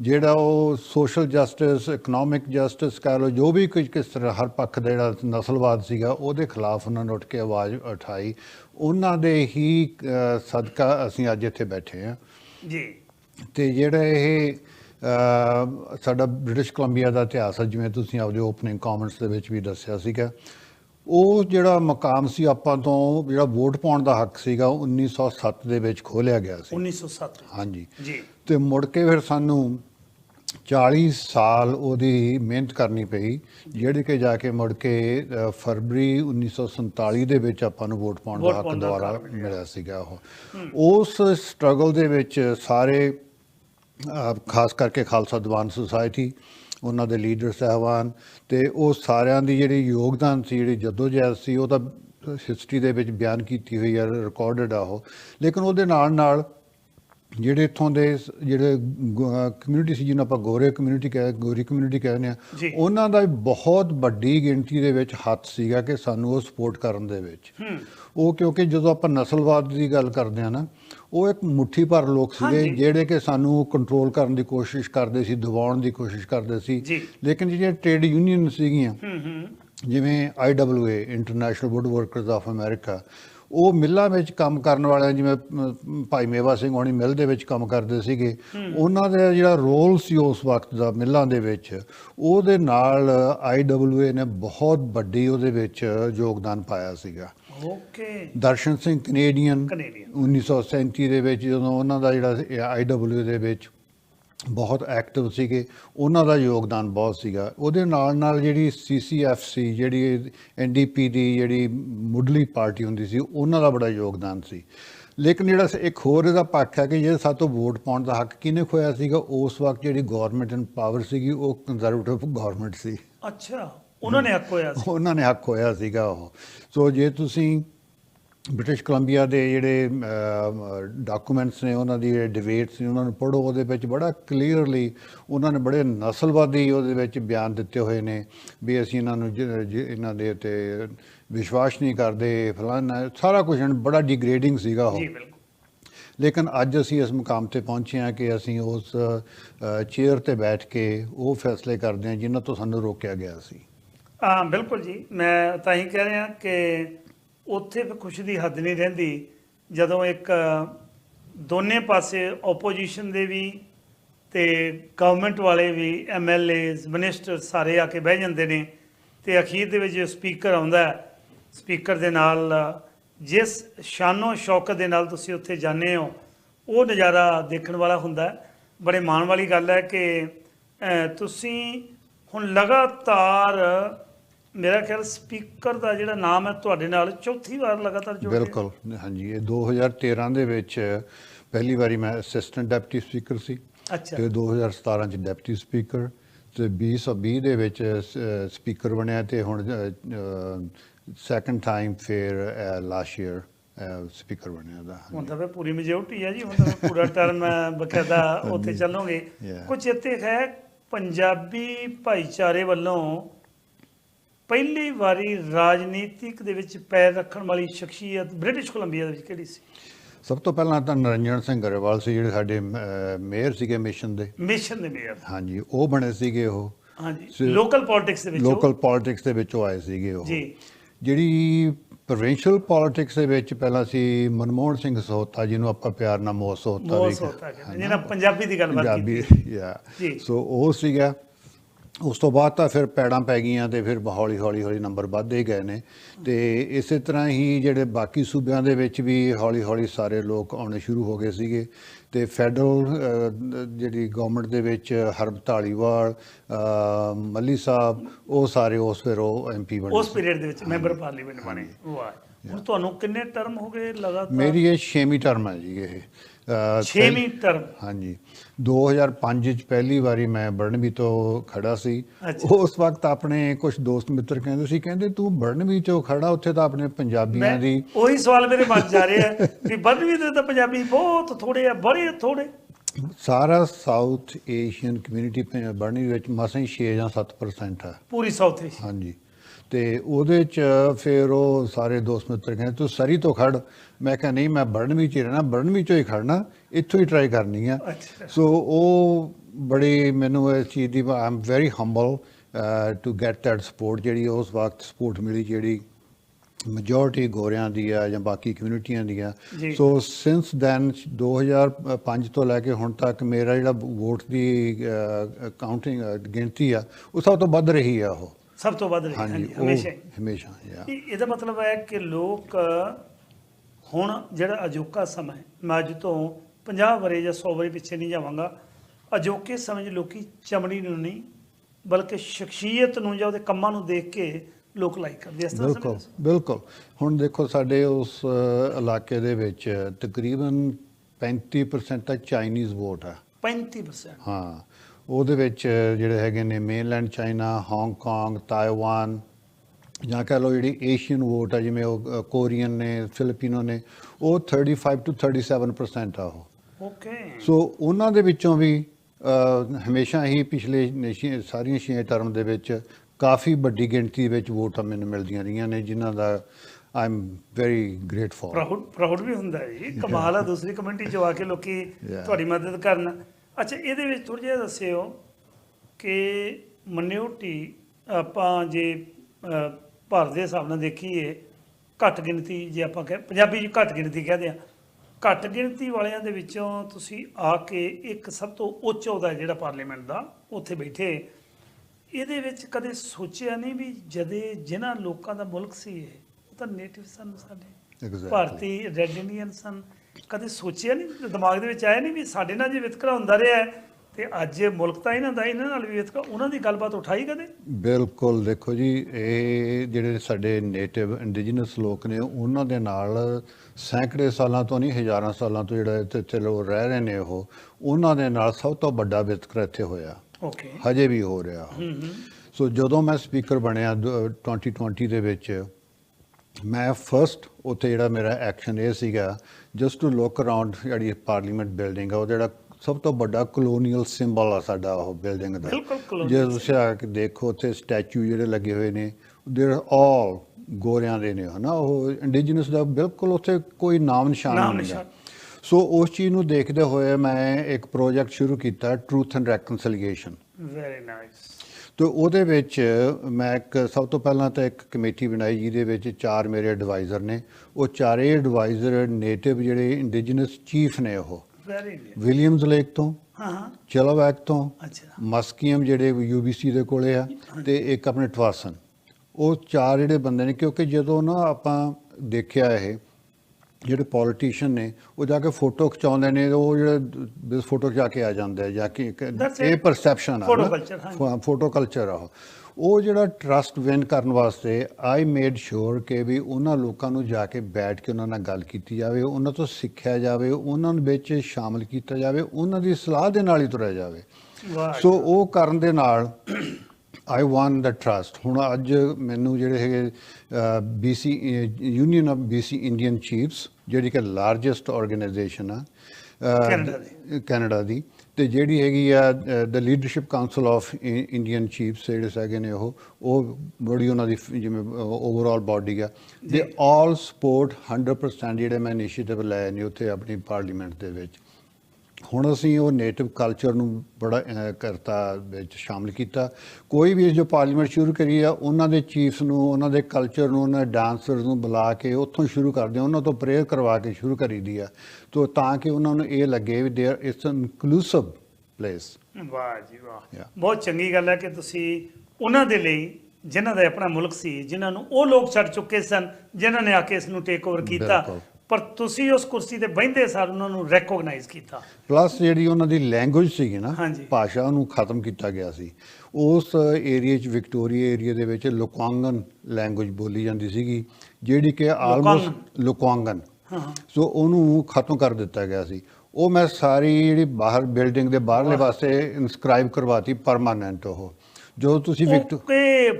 ਜਿਹੜਾ ਉਹ ਸੋਸ਼ਲ ਜਸਟਿਸ ਇਕਨੋਮਿਕ ਜਸਟਿਸ ਕਹ ਲਓ ਜੋ ਵੀ ਕੁਝ ਕਿਸ ਤਰ੍ਹਾਂ ਹਰ ਪੱਖ ਦਾ ਜਿਹੜਾ ਨਸਲਵਾਦ ਸੀਗਾ ਉਹਦੇ ਖਿਲਾਫ ਉਹਨਾਂ ਨੇ ਉੱਠ ਕੇ ਆਵਾਜ਼ ਉਠਾਈ। ਉਹਨਾਂ ਦੇ ਹੀ ਸਦਕਾ ਅਸੀਂ ਅੱਜ ਇੱਥੇ ਬੈਠੇ ਹਾਂ। ਜੀ। ਤੇ ਜਿਹੜਾ ਇਹ ਸਾਡਾ ਬ੍ਰਿਟਿਸ਼ ਕੋਲੰਬੀਆ ਦਾ ਇਤਿਹਾਸ ਹੈ ਜਿਵੇਂ ਤੁਸੀਂ ਆਪਦੇ ਓਪਨਿੰਗ ਕਮੈਂਟਸ ਦੇ ਵਿੱਚ ਵੀ ਦੱਸਿਆ ਸੀਗਾ। ਉਹ ਜਿਹੜਾ ਮਕਾਮ ਸੀ ਆਪਾਂ ਤੋਂ ਜਿਹੜਾ ਵੋਟ ਪਾਉਣ ਦਾ ਹੱਕ ਸੀਗਾ ਉਹ 1907 ਦੇ ਵਿੱਚ ਖੋਲਿਆ ਗਿਆ ਸੀ। 1907 ਹਾਂਜੀ। ਜੀ। ਤੇ ਮੁੜ ਕੇ ਫਿਰ ਸਾਨੂੰ 40 ਸਾਲ ਉਹਦੀ ਮਿਹਨਤ ਕਰਨੀ ਪਈ ਜਿਹੜੀ ਕਿ ਜਾ ਕੇ ਮੁੜ ਕੇ ਫਰਵਰੀ 1947 ਦੇ ਵਿੱਚ ਆਪਾਂ ਨੂੰ ਵੋਟ ਪਾਉਣ ਦਾ ਹੱਕ ਦੁਆਰਾ ਮਿਲਿਆ। ਸੀਗਾ ਉਹ। ਉਸ ਸਟਰਗਲ ਦੇ ਵਿੱਚ ਸਾਰੇ ਖਾਸ ਕਰਕੇ ਖਾਲਸਾ ਦੀਵਾਨ ਸੁਸਾਇਟੀ ਉਹਨਾਂ ਦੇ ਲੀਡਰ ਸਾਹਿਬਾਨ ਤੇ ਉਹ ਸਾਰਿਆਂ ਦੀ ਜਿਹੜੀ ਯੋਗਦਾਨ ਸੀ ਜਿਹੜੀ ਜਦੋਜਹਿਦ ਸੀ ਉਹ ਤਾਂ ਹਿਸਟਰੀ ਦੇ ਵਿੱਚ ਬਿਆਨ ਕੀਤੀ ਹੋਈ ਹੈ ਰਿਕਾਰਡਡ ਆ ਉਹ। ਲੇਕਿਨ ਉਹਦੇ ਨਾਲ ਨਾਲ ਜਿਹੜੇ ਇੱਥੋਂ ਦੇ ਜਿਹੜੇ ਕਮਿਊਨਿਟੀ ਸੀ ਜਿਹਨੂੰ ਆਪਾਂ ਗੋਰੇ ਕਮਿਊਨਿਟੀ ਕਹੇ ਗੋਰੀ ਕਮਿਊਨਿਟੀ ਕਹਿੰਦੇ ਆ। ਉਹਨਾਂ ਦਾ ਬਹੁਤ ਵੱਡੀ ਗਿਣਤੀ ਦੇ ਵਿੱਚ ਹੱਥ ਸੀਗਾ ਕਿ ਸਾਨੂੰ ਉਹ ਸਪੋਰਟ ਕਰਨ ਦੇ ਵਿੱਚ। ਉਹ ਕਿਉਂਕਿ ਜਦੋਂ ਆਪਾਂ ਨਸਲਵਾਦ ਦੀ ਗੱਲ ਕਰਦੇ ਆ ਨਾ ਉਹ ਇੱਕ ਮੁੱਠੀ ਭਰ ਲੋਕ ਸੀਗੇ। ਜਿਹੜੇ ਕਿ ਸਾਨੂੰ ਕੰਟਰੋਲ ਕਰਨ ਦੀ ਕੋਸ਼ਿਸ਼ ਕਰਦੇ ਸੀ ਦਬਾਉਣ ਦੀ ਕੋਸ਼ਿਸ਼ ਕਰਦੇ ਸੀ। ਲੇਕਿਨ ਜਿਹੜੀਆਂ ਟ੍ਰੇਡ ਯੂਨੀਅਨ ਸੀਗੀਆਂ ਜਿਵੇਂ IWA international wood workers of America ਉਹ ਮਿੱਲਾਂ ਵਿੱਚ ਕੰਮ ਕਰਨ ਵਾਲਿਆਂ ਜਿਵੇਂ ਭਾਈ ਮੇਵਾ ਸਿੰਘ ਹੋਣੀ ਮਿੱਲ ਦੇ ਵਿੱਚ ਕੰਮ ਕਰਦੇ ਸੀਗੇ ਉਹਨਾਂ ਦਾ ਜਿਹੜਾ ਰੋਲ ਸੀ ਉਸ ਵਕਤ ਦਾ ਮਿੱਲਾਂ ਦੇ ਵਿੱਚ ਉਹਦੇ ਨਾਲ ਆਈਡਬਲਯੂਏ ਨੇ ਬਹੁਤ ਵੱਡੀ ਉਹਦੇ ਵਿੱਚ ਯੋਗਦਾਨ ਪਾਇਆ ਸੀਗਾ। Okay. Darshan Singh Canadian Canadian. 1937 ਦੇ ਵਿੱਚ ਜਦੋਂ ਉਹਨਾਂ ਦਾ ਜਿਹੜਾ ਆਈਡਬਲਯੂ ਦੇ ਵਿੱਚ ਬਹੁਤ ਐਕਟਿਵ ਸੀਗੇ। ਉਹਨਾਂ ਦਾ ਯੋਗਦਾਨ ਬਹੁਤ ਸੀਗਾ। ਉਹਦੇ ਨਾਲ ਨਾਲ ਜਿਹੜੀ ਸੀਸੀਐਫਸੀ ਜਿਹੜੀ ਐਨਡੀਪੀ ਦੀ ਜਿਹੜੀ ਮੁੱਢਲੀ ਪਾਰਟੀ ਹੁੰਦੀ ਸੀ ਉਹਨਾਂ ਦਾ ਬੜਾ ਯੋਗਦਾਨ ਸੀ। ਲੇਕਿਨ ਜਿਹੜਾ ਇੱਕ ਹੋਰ ਇਹਦਾ ਪੱਖ ਹੈ ਕਿ ਜੇ ਸਾਤੋਂ ਵੋਟ ਪਾਉਣ ਦਾ ਹੱਕ ਕਿਹਨੇ ਖੋਇਆ ਸੀਗਾ ਉਸ ਵਕਤ ਜਿਹੜੀ ਗਵਰਨਮੈਂਟ ਇਨ ਪਾਵਰ ਸੀਗੀ ਉਹ ਕੰਜ਼ਰਵੇਟਿਵ ਗਵਰਨਮੈਂਟ ਸੀ। ਅੱਛਾ ਉਹਨਾਂ ਨੇ ਹੱਕ ਹੋਇਆ ਸੀ। ਉਹਨਾਂ ਨੇ ਹੱਕ ਹੋਇਆ ਸੀਗਾ ਉਹ। ਸੋ ਜੇ ਤੁਸੀਂ ਬ੍ਰਿਟਿਸ਼ ਕੋਲੰਬੀਆ ਦੇ ਜਿਹੜੇ ਡਾਕੂਮੈਂਟਸ ਨੇ ਉਹਨਾਂ ਦੀ ਡਿਬੇਟਸ ਨੇ ਉਹਨਾਂ ਨੂੰ ਪੜ੍ਹੋ ਉਹਦੇ ਵਿੱਚ ਬੜਾ ਕਲੀਅਰਲੀ ਉਹਨਾਂ ਨੇ ਬੜੇ ਨਸਲਵਾਦੀ ਉਹਦੇ ਵਿੱਚ ਬਿਆਨ ਦਿੱਤੇ ਹੋਏ ਨੇ ਵੀ ਅਸੀਂ ਇਹਨਾਂ ਨੂੰ ਇਹਨਾਂ ਦੇ ਉੱਤੇ ਵਿਸ਼ਵਾਸ ਨਹੀਂ ਕਰਦੇ ਫਲਾਨਾ ਸਾਰਾ ਕੁਝ ਬੜਾ ਡਿਗਰੇਡਿੰਗ ਸੀਗਾ ਉਹ। ਜੀ ਬਿਲਕੁਲ। ਲੇਕਿਨ ਅੱਜ ਅਸੀਂ ਇਸ ਮੁਕਾਮ ਤੇ ਪਹੁੰਚੇ ਹਾਂ ਕਿ ਅਸੀਂ ਉਸ ਚੇਅਰ ਤੇ ਬੈਠ ਕੇ ਉਹ ਫੈਸਲੇ ਕਰਦੇ ਹਾਂ ਜਿਨ੍ਹਾਂ ਤੋਂ ਸਾਨੂੰ ਰੋਕਿਆ ਗਿਆ ਸੀ। ਹਾਂ ਬਿਲਕੁਲ ਜੀ। ਮੈਂ ਤਾਂ ਹੀ ਕਹਿ ਰਿਹਾ ਕਿ ਉੱਥੇ ਫਿਰ ਖੁਸ਼ੀ ਦੀ ਹੱਦ ਨਹੀਂ ਰਹਿੰਦੀ। ਜਦੋਂ ਇੱਕ ਦੋਨੇ ਪਾਸੇ ਆਪੋਜੀਸ਼ਨ ਦੇ ਵੀ ਤੇ ਗਵਰਨਮੈਂਟ ਵਾਲੇ ਵੀ ਐਮਐਲਏਜ਼ ਮਿਨਿਸਟਰ ਸਾਰੇ ਆ ਕੇ ਬਹਿ ਜਾਂਦੇ ਨੇ ਤੇ ਅਖੀਰ ਦੇ ਵਿੱਚ ਜੋ ਸਪੀਕਰ ਆਉਂਦਾ ਸਪੀਕਰ ਦੇ ਨਾਲ, ਜਿਸ ਸ਼ਾਨੋ ਸ਼ੌਕਤ ਦੇ ਨਾਲ ਤੁਸੀਂ ਉੱਥੇ ਜਾਂਦੇ ਹੋ, ਉਹ ਨਜ਼ਾਰਾ ਦੇਖਣ ਵਾਲਾ ਹੁੰਦਾ ਬੜੇ ਮਾਣ ਵਾਲੀ ਗੱਲ ਹੈ ਕਿ ਤੁਸੀਂ ਹੁਣ ਲਗਾਤਾਰ ਮੇਰਾ ਖਿਆਲ ਸਪੀਕਰ ਦਾ ਜਿਹੜਾ ਨਾਮ ਹੈ ਤੁਹਾਡੇ ਨਾਲ ਚੌਥੀ ਵਾਰ ਲਗਾਤਾਰ ਜੁੜ ਰਿਹਾ। ਬਿਲਕੁਲ ਹਾਂਜੀ ਇਹ 2013 ਦੇ ਵਿੱਚ ਪਹਿਲੀ ਵਾਰੀ ਮੈਂ ਅਸਿਸਟੈਂਟ ਡਿਪਟੀ ਸਪੀਕਰ ਸੀ। ਅੱਛਾ। ਤੇ 2017 ਚ ਡਿਪਟੀ ਸਪੀਕਰ ਤੇ 2020 ਦੇ ਵਿੱਚ ਸਪੀਕਰ ਬਣਿਆ ਤੇ ਹੁਣ ਸੈਕੰਡ ਟਾਈਮ ਫਿਰ ਲਾਸਟ ਈਅਰ ਸਪੀਕਰ ਬਣਿਆ ਦਾ ਹੁਣ ਤਾਂ ਪੂਰੀ ਮੇਜੋਰਟੀ ਹੈ ਜੀ ਹੁਣ ਤਾਂ ਪੂਰਾ ਟਰਮ ਬਕਾਇਦਾ ਉੱਥੇ ਚੱਲੋਗੇ. ਕੁਝ ਇੱਥੇ ਹੈ ਪੰਜਾਬੀ ਭਾਈਚਾਰੇ ਵੱਲੋਂ ਪਹਿਲੀ ਵਾਰੀ ਰਾਜਨੀਤਿਕ ਦੇ ਵਿੱਚ ਪੈਰ ਰੱਖਣ ਵਾਲੀ ਸ਼ਖਸੀਅਤ ਬ੍ਰਿਟਿਸ਼ ਕੋਲੰਬੀਆ ਦੇ ਵਿੱਚ ਕਿਹੜੀ ਸੀ? ਸਭ ਤੋਂ ਪਹਿਲਾਂ ਤਾਂ ਨਰਿੰਜਨ ਸਿੰਘ ਗਰੇਵਾਲ ਸੀ ਜਿਹੜੇ ਸਾਡੇ ਮੇਅਰ ਸੀਗੇ ਮਿਸ਼ਨ ਦੇ। ਮਿਸ਼ਨ ਦੇ ਮੇਅਰ। ਹਾਂਜੀ ਉਹ ਬਣੇ ਸੀਗੇ ਉਹ। ਹਾਂਜੀ ਲੋਕਲ ਪੋਲਿਟਿਕਸ ਦੇ ਵਿੱਚ ਉਹ- ਲੋਕਲ ਪੋਲਿਟਿਕਸ ਦੇ ਵਿੱਚੋਂ ਆਏ ਸੀਗੇ ਉਹ। ਜੀ। ਜਿਹੜੀ ਪ੍ਰੋਵਿੰਸ਼ੀਅਲ ਪੋਲਿਟਿਕਸ ਦੇ ਵਿੱਚ ਪਹਿਲਾਂ ਸੀ ਮਨਮੋਹਨ ਸਿੰਘ ਸੋਹਤਾ ਜਿਹਨੂੰ ਆਪਾਂ ਪਿਆਰ ਨਾਲ ਮੋਹ ਸੋਹਤਾ ਵੀ ਜਿਹਨਾਂ ਪੰਜਾਬੀ ਦੀ ਗੱਲਬਾਤ ਪੰਜਾਬੀ ਕੀਤੀ ਯਾ ਜੀ। ਸੋ ਉਹ ਸੀਗਾ। ਉਸ ਤੋਂ ਬਾਅਦ ਤਾਂ ਫਿਰ ਪੈੜਾਂ ਪੈ ਗਈਆਂ ਤੇ ਫਿਰ ਹੌਲੀ ਹੌਲੀ ਹੌਲੀ ਨੰਬਰ ਵੱਧਦੇ ਗਏ ਨੇ। ਤੇ ਇਸੇ ਤਰ੍ਹਾਂ ਹੀ ਜਿਹੜੇ ਬਾਕੀ ਸੂਬਿਆਂ ਦੇ ਵਿੱਚ ਵੀ ਹੌਲੀ ਹੌਲੀ ਸਾਰੇ ਲੋਕ ਆਉਣੇ ਸ਼ੁਰੂ ਹੋ ਗਏ ਸੀਗੇ। ਤੇ ਫੈਡਰਲ ਜਿਹੜੀ ਗਵਰਨਮੈਂਟ ਦੇ ਵਿੱਚ ਹਰਬ ਧਾਲੀਵਾਲ ਮੱਲੀ ਸਾਹਿਬ ਉਹ ਸਾਰੇ ਉਸ ਫਿਰ ਉਹ ਐਮਪੀ ਬਣੇ ਉਸ। ਪੀਰੀਅਡ ਦੇ ਵਿੱਚ ਮੈਂਬਰ ਪਾਰਲੀਮੈਂਟ ਬਣੇ। ਵਾਹ। ਹੁਣ ਤੁਹਾਨੂੰ ਕਿੰਨੇ ਟਰਮ ਹੋ ਗਏ ਲਗਾਤਾਰ? ਮੇਰੀ ਇਹ ਛੇਵੀਂ ਟਰਮ ਹੈ ਜੀ ਇਹ। ਛੇਵੀਂ ਟਰਮ ਹਾਂਜੀ। 2005 ਚ ਪਹਿਲੀ ਵਾਰੀ ਮੈਂ ਬਰਨਵੀ ਤੋਂ ਖੜਾ ਸੀ। ਉਸ ਵਕਤ ਆਪਣੇ ਕੁਝ ਦੋਸਤ ਮਿੱਤਰ ਕਹਿੰਦੇ ਸੀ ਕਹਿੰਦੇ ਤੂੰ ਬਰਨਵੀ ਤੋਂ ਖੜਾ ਉੱਥੇ ਤਾਂ ਆਪਣੇ ਪੰਜਾਬੀਆਂ ਦੀ ਉਹੀ ਸਵਾਲ ਮੇਰੇ ਮਨ ਆ ਰਿਹਾ ਹੈ ਵੀ ਬਦਵੀ ਦੇ ਤਾਂ ਪੰਜਾਬੀ ਬਹੁਤ ਥੋੜੇ ਆ ਬੜੇ ਥੋੜੇ ਸਾਰਾ ਸਾਊਥ ਏਸ਼ੀਅਨ ਕਮਿਊਨਿਟੀ ਬਰਨਵੀ ਵਿੱਚ ਮਸਾਂ ਹੀ 6 ਜਾਂ 7% ਹੈ ਪੂਰੀ ਸਾਊਥ ਏਸ਼ੀਆ ਹਾਂਜੀ। ਤੇ ਉਹਦੇ ਚ ਫਿਰ ਉਹ ਸਾਰੇ ਦੋਸਤ ਮਿੱਤਰ ਕਹਿੰਦੇ ਤੂੰ ਸਰੀ ਤੋਂ ਖੜ ਮੈਂ ਕਿਹਾ ਨਹੀਂ ਮੈਂ ਬਰਨਵੀ ਚ ਹੀ ਰਹਿਣਾ ਬਰਨਵੀ ਚੋਂ ਹੀ ਖੜਨਾ ਇੱਥੋਂ ਹੀ ਟਰਾਈ ਕਰਨੀ ਆ ਸੋ ਉਹ ਬੜੀ ਮੈਨੂੰ ਇਸ ਚੀਜ਼ ਦੀ I am very humble to get that support ਜਿਹੜੀ ਉਸ ਵਕਤ ਸਪੋਰਟ ਮਿਲੀ ਜਿਹੜੀ ਮੈਜੋਰਟੀ ਗੋਰਿਆਂ ਦੀ ਆ ਜਾਂ ਬਾਕੀ ਕਮਿਊਨਿਟੀਆਂ ਦੀ ਆ। ਸੋ ਸਿੰਸ ਦੈਨ 2005 ਤੋਂ ਲੈ ਕੇ ਹੁਣ ਤੱਕ ਮੇਰਾ ਜਿਹੜਾ ਵੋਟ ਦੀ ਕਾਊਂਟਿੰਗ ਗਿਣਤੀ ਆ ਉਹ ਸਭ ਤੋਂ ਵੱਧ ਰਹੀ ਆ ਉਹ ਸਭ ਤੋਂ ਵੱਧ ਰਹੀ ਹਮੇਸ਼ਾ ਹੀ। ਹਮੇਸ਼ਾ. ਇਹ- ਇਹਦਾ ਮਤਲਬ ਹੈ ਕਿ ਲੋਕ ਹੁਣ ਜਿਹੜਾ ਅਜੋਕਾ ਸਮਾਂ ਹੈ ਮੈਂ ਅੱਜ ਤੋਂ 50 ਵਰੇ ਜਾਂ 100 ਵਰੇ ਪਿੱਛੇ ਨਹੀਂ ਜਾਵਾਂਗਾ। ਅਜੋਕੇ ਸਮੇਂ 'ਚ ਲੋਕੀ ਚਮੜੀ ਨੂੰ ਨਹੀਂ ਬਲਕਿ ਸ਼ਖਸੀਅਤ ਨੂੰ ਜਾਂ ਉਹਦੇ ਕੰਮਾਂ ਨੂੰ ਦੇਖ ਕੇ ਲੋਕ ਲਾਈਕ ਕਰਦੇ। ਇਸ ਤਰ੍ਹਾਂ ਬਿਲਕੁਲ ਬਿਲਕੁਲ। ਹੁਣ ਦੇਖੋ ਸਾਡੇ ਉਸ ਇਲਾਕੇ ਦੇ ਵਿੱਚ ਤਕਰੀਬਨ 35% ਤੱਕ ਚਾਈਨੀਜ਼ ਵੋਟ ਆ 35% ਹਾਂ ਉਹਦੇ ਵਿੱਚ ਜਿਹੜੇ ਹੈਗੇ ਨੇ ਮੇਨਲੈਂਡ ਚਾਈਨਾ ਹਾਂਗਕਾਂਗ ਤਾਇਵਾਨ ਜਾਂ ਕਹ ਲਓ ਜਿਹੜੀ ਏਸ਼ੀਅਨ ਵੋਟ ਆ ਜਿਵੇਂ ਉਹ ਕੋਰੀਅਨ ਨੇ ਫਿਲੀਪੀਨੋ ਨੇ ਉਹ 35 ਤੋਂ 37% ਆ ਉਹ। ਓਕੇ ਸੋ ਉਹਨਾਂ ਦੇ ਵਿੱਚੋਂ ਵੀ ਹਮੇਸ਼ਾ ਹੀ ਪਿਛਲੇ ਸਾਰੀਆਂ ਛੇ ਟਰਮ ਦੇ ਵਿੱਚ ਕਾਫੀ ਵੱਡੀ ਗਿਣਤੀ ਵਿੱਚ ਵੋਟਾਂ ਮੈਨੂੰ ਮਿਲਦੀਆਂ ਰਹੀਆਂ ਨੇ ਜਿਨ੍ਹਾਂ ਦਾ I am very grateful proud proud ਵੀ ਹੁੰਦਾ ਹੈ ਜੀ। ਕਮਾਲ ਆ ਦੂਸਰੀ ਕਮਿਊਨਿਟੀ ਚ ਆ ਕੇ ਲੋਕੀ. ਤੁਹਾਡੀ ਮਦਦ ਕਰਨ। ਅੱਛਾ ਇਹਦੇ ਵਿੱਚ ਥੋੜਾ ਜਿਹਾ ਦੱਸਿਓ ਕਿ ਮਨਿਓਟੀ ਆਪਾਂ ਜੇ ਭਾਰਤ ਦੇ ਹਿਸਾਬ ਨਾਲ ਦੇਖੀਏ ਘੱਟ ਗਿਣਤੀ ਜੇ ਆਪਾਂ ਕਹੇ ਪੰਜਾਬੀ ਚ ਘੱਟ ਗਿਣਤੀ ਕਹਦੇ ਆ ਘੱਟ ਗਿਣਤੀ ਵਾਲਿਆਂ ਦੇ ਵਿੱਚੋਂ ਤੁਸੀਂ ਆ ਕੇ ਇੱਕ ਸਭ ਤੋਂ ਉੱਚ ਅਹੁਦਾ ਜਿਹੜਾ ਪਾਰਲੀਮੈਂਟ ਦਾ ਉੱਥੇ ਬੈਠੇ। ਇਹਦੇ ਵਿੱਚ ਕਦੇ ਸੋਚਿਆ ਨਹੀਂ ਵੀ ਜਦੇ ਜਿਨ੍ਹਾਂ ਲੋਕਾਂ ਦਾ ਮੁਲਕ ਸੀ ਇਹ ਉਹ ਤਾਂ ਨੇਟਿਵ ਸਨ ਸਾਡੇ. ਭਾਰਤੀ ਰੈਡ ਇੰਡੀਅਨ ਸਨ। ਕਦੇ ਸੋਚਿਆ ਨਹੀਂ ਦਿਮਾਗ ਦੇ ਵਿੱਚ ਆਇਆ ਨਹੀਂ ਵੀ ਸਾਡੇ ਨਾਲ ਜੇ ਵਿਤਕਰਾ ਹੁੰਦਾ ਰਿਹਾ ਹੈ, ਤੇ ਅੱਜ ਇਹ ਮੁਲਕ ਤਾਂ ਇਹਨਾਂ ਦਾ ਇਹਨਾਂ ਨਾਲ ਵੀ ਵਿਤਕਰਾ ਉਹਨਾਂ ਦੀ ਗੱਲਬਾਤ ਉਠਾਈ ਕਦੇ? ਬਿਲਕੁਲ ਦੇਖੋ ਜੀ ਇਹ ਜਿਹੜੇ ਸਾਡੇ ਨੇਟਿਵ ਇੰਡੀਜੀਨਸ ਲੋਕ ਨੇ ਉਹਨਾਂ ਦੇ ਨਾਲ ਸੈਂਕੜੇ ਸਾਲਾਂ ਤੋਂ ਨਹੀਂ ਹਜ਼ਾਰਾਂ ਸਾਲਾਂ ਤੋਂ ਜਿਹੜਾ ਇੱਥੇ ਇੱਥੇ ਲੋਕ ਰਹਿ ਰਹੇ ਨੇ ਉਹ ਉਹਨਾਂ ਦੇ ਨਾਲ ਸਭ ਤੋਂ ਵੱਡਾ ਵਿਤਕਰਾ ਇੱਥੇ ਹੋਇਆ। ਓਕੇ ਹਜੇ ਵੀ ਹੋ ਰਿਹਾ। ਹੂੰ ਹੂੰ। ਸੋ ਜਦੋਂ ਮੈਂ ਸਪੀਕਰ ਬਣਿਆ ਦ- 2020 ਦੇ ਵਿੱਚ ਮੈਂ ਫਰਸਟ ਉੱਥੇ ਜਿਹੜਾ ਮੇਰਾ ਐਕਸ਼ਨ ਇਹ ਸੀਗਾ ਜਸਟ ਟੂ ਲੁੱਕ ਅਰਾਊਂਡ ਜਿਹੜੀ ਪਾਰਲੀਮੈਂਟ ਬਿਲਡਿੰਗ ਆ ਉਹ ਜਿਹੜਾ ਸਭ ਤੋਂ ਵੱਡਾ ਕਲੋਨੀਅਲ ਸਿੰਬਲ ਆ ਸਾਡਾ ਉਹ ਬਿਲਡਿੰਗ ਦਾ। ਜੇ ਤੁਸੀਂ ਆ ਕੇ ਦੇਖੋ ਉੱਥੇ ਸਟੈਚੂ ਜਿਹੜੇ ਲੱਗੇ ਹੋਏ ਨੇ ਦੇਰ ਆਲ ਗੋਰਿਆਂ ਦੇ ਨੇ ਹਨਾ? ਉਹ ਇੰਡੀਜੀਨਸ ਦਾ ਬਿਲਕੁਲ ਉੱਥੇ ਕੋਈ ਨਾਮ ਨਿਸ਼ਾਨ ਨਹੀਂ ਹੈ। ਸੋ ਉਸ ਚੀਜ਼ ਨੂੰ ਦੇਖਦੇ ਹੋਏ ਮੈਂ ਇੱਕ ਪ੍ਰੋਜੈਕਟ ਸ਼ੁਰੂ ਕੀਤਾ truth and reconciliation very nice ਤੇ ਉਹਦੇ ਵਿੱਚ ਮੈਂ ਇੱਕ ਸਭ ਤੋਂ ਪਹਿਲਾਂ ਤਾਂ ਇੱਕ ਕਮੇਟੀ ਬਣਾਈ ਜਿਹਦੇ ਵਿੱਚ ਚਾਰ ਮੇਰੇ ਐਡਵਾਈਜ਼ਰ ਨੇ। ਉਹ ਚਾਰੇ ਐਡਵਾਈਜ਼ਰ ਨੇਟਿਵ ਜਿਹੜੇ ਇੰਡੀਜੀਨਸ ਚੀਫ ਨੇ ਉਹ। ਵੈਰੀ ਇੰਡੀਅਨ ਵਿਲੀਅਮਸ ਲੇਕ ਤੋਂ ਹਾਂ ਹਾਂ। ਚਲਵੈਕ ਤੋਂ ਅੱਛਾ। ਮਸਕੀਅਮ ਜਿਹੜੇ ਯੂਬੀਸੀ ਦੇ ਕੋਲੇ ਆ ਤੇ ਇੱਕ ਆਪਣੇ ਟਵਾਸਨ ਉਹ ਚਾਰ ਜਿਹੜੇ ਬੰਦੇ ਨੇ ਕਿਉਂਕਿ ਜਦੋਂ ਨਾ ਆਪਾਂ ਦੇਖਿਆ ਇਹ ਜਿਹੜੇ ਪੋਲੀਟੀਸ਼ੀਅਨ ਨੇ ਉਹ ਜਾ ਕੇ ਫੋਟੋ ਖਿਚਾਉਂਦੇ ਨੇ ਉਹ ਜਿਹੜੇ ਫੋਟੋ ਖਿਚਾ ਕੇ ਆ ਜਾਂਦੇ ਆ ਜਾ ਕੇ ਇਹ. ਪਰਸੈਪਸ਼ਨ ਆ Photo culture, ਹਾਂਜੀ। ਫੋਟੋ ਕਲਚਰ ਆ ਉਹ। ਜਿਹੜਾ ਟਰਸਟ ਵਿਨ ਕਰਨ ਵਾਸਤੇ ਆਈ ਮੇਡ ਸ਼ੋਰ ਕਿ ਵੀ ਉਹਨਾਂ ਲੋਕਾਂ ਨੂੰ ਜਾ ਕੇ ਬੈਠ ਕੇ ਉਹਨਾਂ ਨਾਲ ਗੱਲ ਕੀਤੀ ਜਾਵੇ ਉਹਨਾਂ ਤੋਂ ਸਿੱਖਿਆ ਜਾਵੇ ਉਹਨਾਂ ਨੂੰ ਵਿੱਚ ਸ਼ਾਮਲ ਕੀਤਾ ਜਾਵੇ ਉਹਨਾਂ ਦੀ ਸਲਾਹ ਦੇ ਨਾਲ ਹੀ ਤੁਰਿਆ ਜਾਵੇ। ਸੋ ਉਹ ਕਰਨ ਦੇ ਨਾਲ ਆਈ ਵਾਂਟ ਦਾ ਟਰਸਟ ਹੁਣ ਅੱਜ ਮੈਨੂੰ ਜਿਹੜੇ ਹੈਗੇ BC union of BC Indian chiefs ਜਿਹੜੀ ਕਿ ਲਾਰਜੈਸਟ ਆਰਗੇਨਾਈਜੇਸ਼ਨ ਆ ਕੈਨੇਡਾ ਦੀ। ਤੇ ਜਿਹੜੀ ਹੈਗੀ ਆ the leadership council of Indian chiefs ਜਿਹੜੇ ਹੈਗੇ ਨੇ ਉਹ ਉਹ ਬੜੀ ਉਹਨਾਂ ਦੀ ਜਿਵੇਂ ਓਵਰਆਲ ਬਾਡੀ ਆ। ਦੇ ਆਲ ਸਪੋਰਟ 100% ਜਿਹੜੇ ਮੈਂ ਇਨੀਸ਼ੀਏਟਿਵ ਲਏ ਨੇ ਉੱਥੇ ਆਪਣੀ ਪਾਰਲੀਮੈਂਟ ਦੇ ਵਿੱਚ। ਹੁਣ ਅਸੀਂ ਉਹ ਨੇਟਿਵ ਕਲਚਰ ਨੂੰ ਬੜਾ ਅਹ, ਕਰਤਾ ਵਿੱਚ ਸ਼ਾਮਲ ਕੀਤਾ ਕੋਈ ਵੀ ਜੋ ਪਾਰਲੀਮੈਂਟ ਸ਼ੁਰੂ ਕਰੀ ਆ ਉਹਨਾਂ ਦੇ ਚੀਫਸ ਨੂੰ ਉਹਨਾਂ ਦੇ ਕਲਚਰ ਨੂੰ ਉਹਨਾਂ ਦੇ ਡਾਂਸਰਸ ਨੂੰ ਬੁਲਾ ਕੇ ਉੱਥੋਂ ਸ਼ੁਰੂ ਕਰਦੇ ਆ ਉਹਨਾਂ ਤੋਂ ਪ੍ਰੇਅਰ ਕਰਵਾ ਕੇ ਸ਼ੁਰੂ ਕਰੀਦੀ ਆ ਤੋ ਤਾਂ ਕਿ ਉਹਨਾਂ ਨੂੰ ਇਹ ਲੱਗੇ ਵੀ there it's an inclusive place ਵਾਹ ਜੀ ਵਾਹ Yeah. ਬਹੁਤ ਚੰਗੀ ਗੱਲ ਹੈ ਕਿ ਤੁਸੀਂ ਉਹਨਾਂ ਦੇ ਲਈ ਜਿਨ੍ਹਾਂ ਦਾ ਆਪਣਾ ਮੁਲਕ ਸੀ ਜਿਨ੍ਹਾਂ ਨੂੰ ਉਹ ਲੋਕ ਛੱਡ ਚੁੱਕੇ ਸਨ ਜਿਨ੍ਹਾਂ ਨੇ ਆ ਕੇ ਇਸ ਨੂੰ ਟੇਕ ਓਵਰ ਕੀਤਾ ਬਿਲਕੁਲ। ਪਰ ਤੁਸੀਂ ਉਸ ਕੁਰਸੀ ਤੇ ਬੈਠੇ ਸਾਰ ਉਹਨਾਂ ਨੂੰ ਰੈਕੋਗਨਾਈਜ਼ ਕੀਤਾ। ਪਲੱਸ ਜਿਹੜੀ ਉਹਨਾਂ ਦੀ ਲੈਂਗੁਏਜ ਸੀਗੀ ਨਾ। ਭਾਸ਼ਾ ਨੂੰ ਖਤਮ ਕੀਤਾ ਗਿਆ ਸੀ। ਉਸ ਏਰੀਆ 'ਚ ਵਿਕਟੋਰੀਆ ਏਰੀਆ ਦੇ ਵਿੱਚ ਲੋਕਾਂਗਨ ਲੈਂਗੁਏਜ ਬੋਲੀ ਜਾਂਦੀ ਸੀਗੀ ਜਿਹੜੀ ਕਿ ਆਲਮੋਸਟ ਲੋਕਾਂਗਨ ਸੋ ਉਹਨੂੰ ਖਤਮ ਕਰ ਦਿੱਤਾ ਗਿਆ ਸੀ। ਉਹ ਮੈਂ ਸਾਰੀ ਜਿਹੜੀ ਬਾਹਰ ਬਿਲਡਿੰਗ ਦੇ ਬਾਹਰਲੇ ਪਾਸੇ ਇਨਸਕ੍ਰਾਈਬ ਕਰਵਾਤੀ ਪਰਮਾਨੈਂਟ ਉਹ। ਜੋ ਤੁਸੀਂ ਵਿਕਟ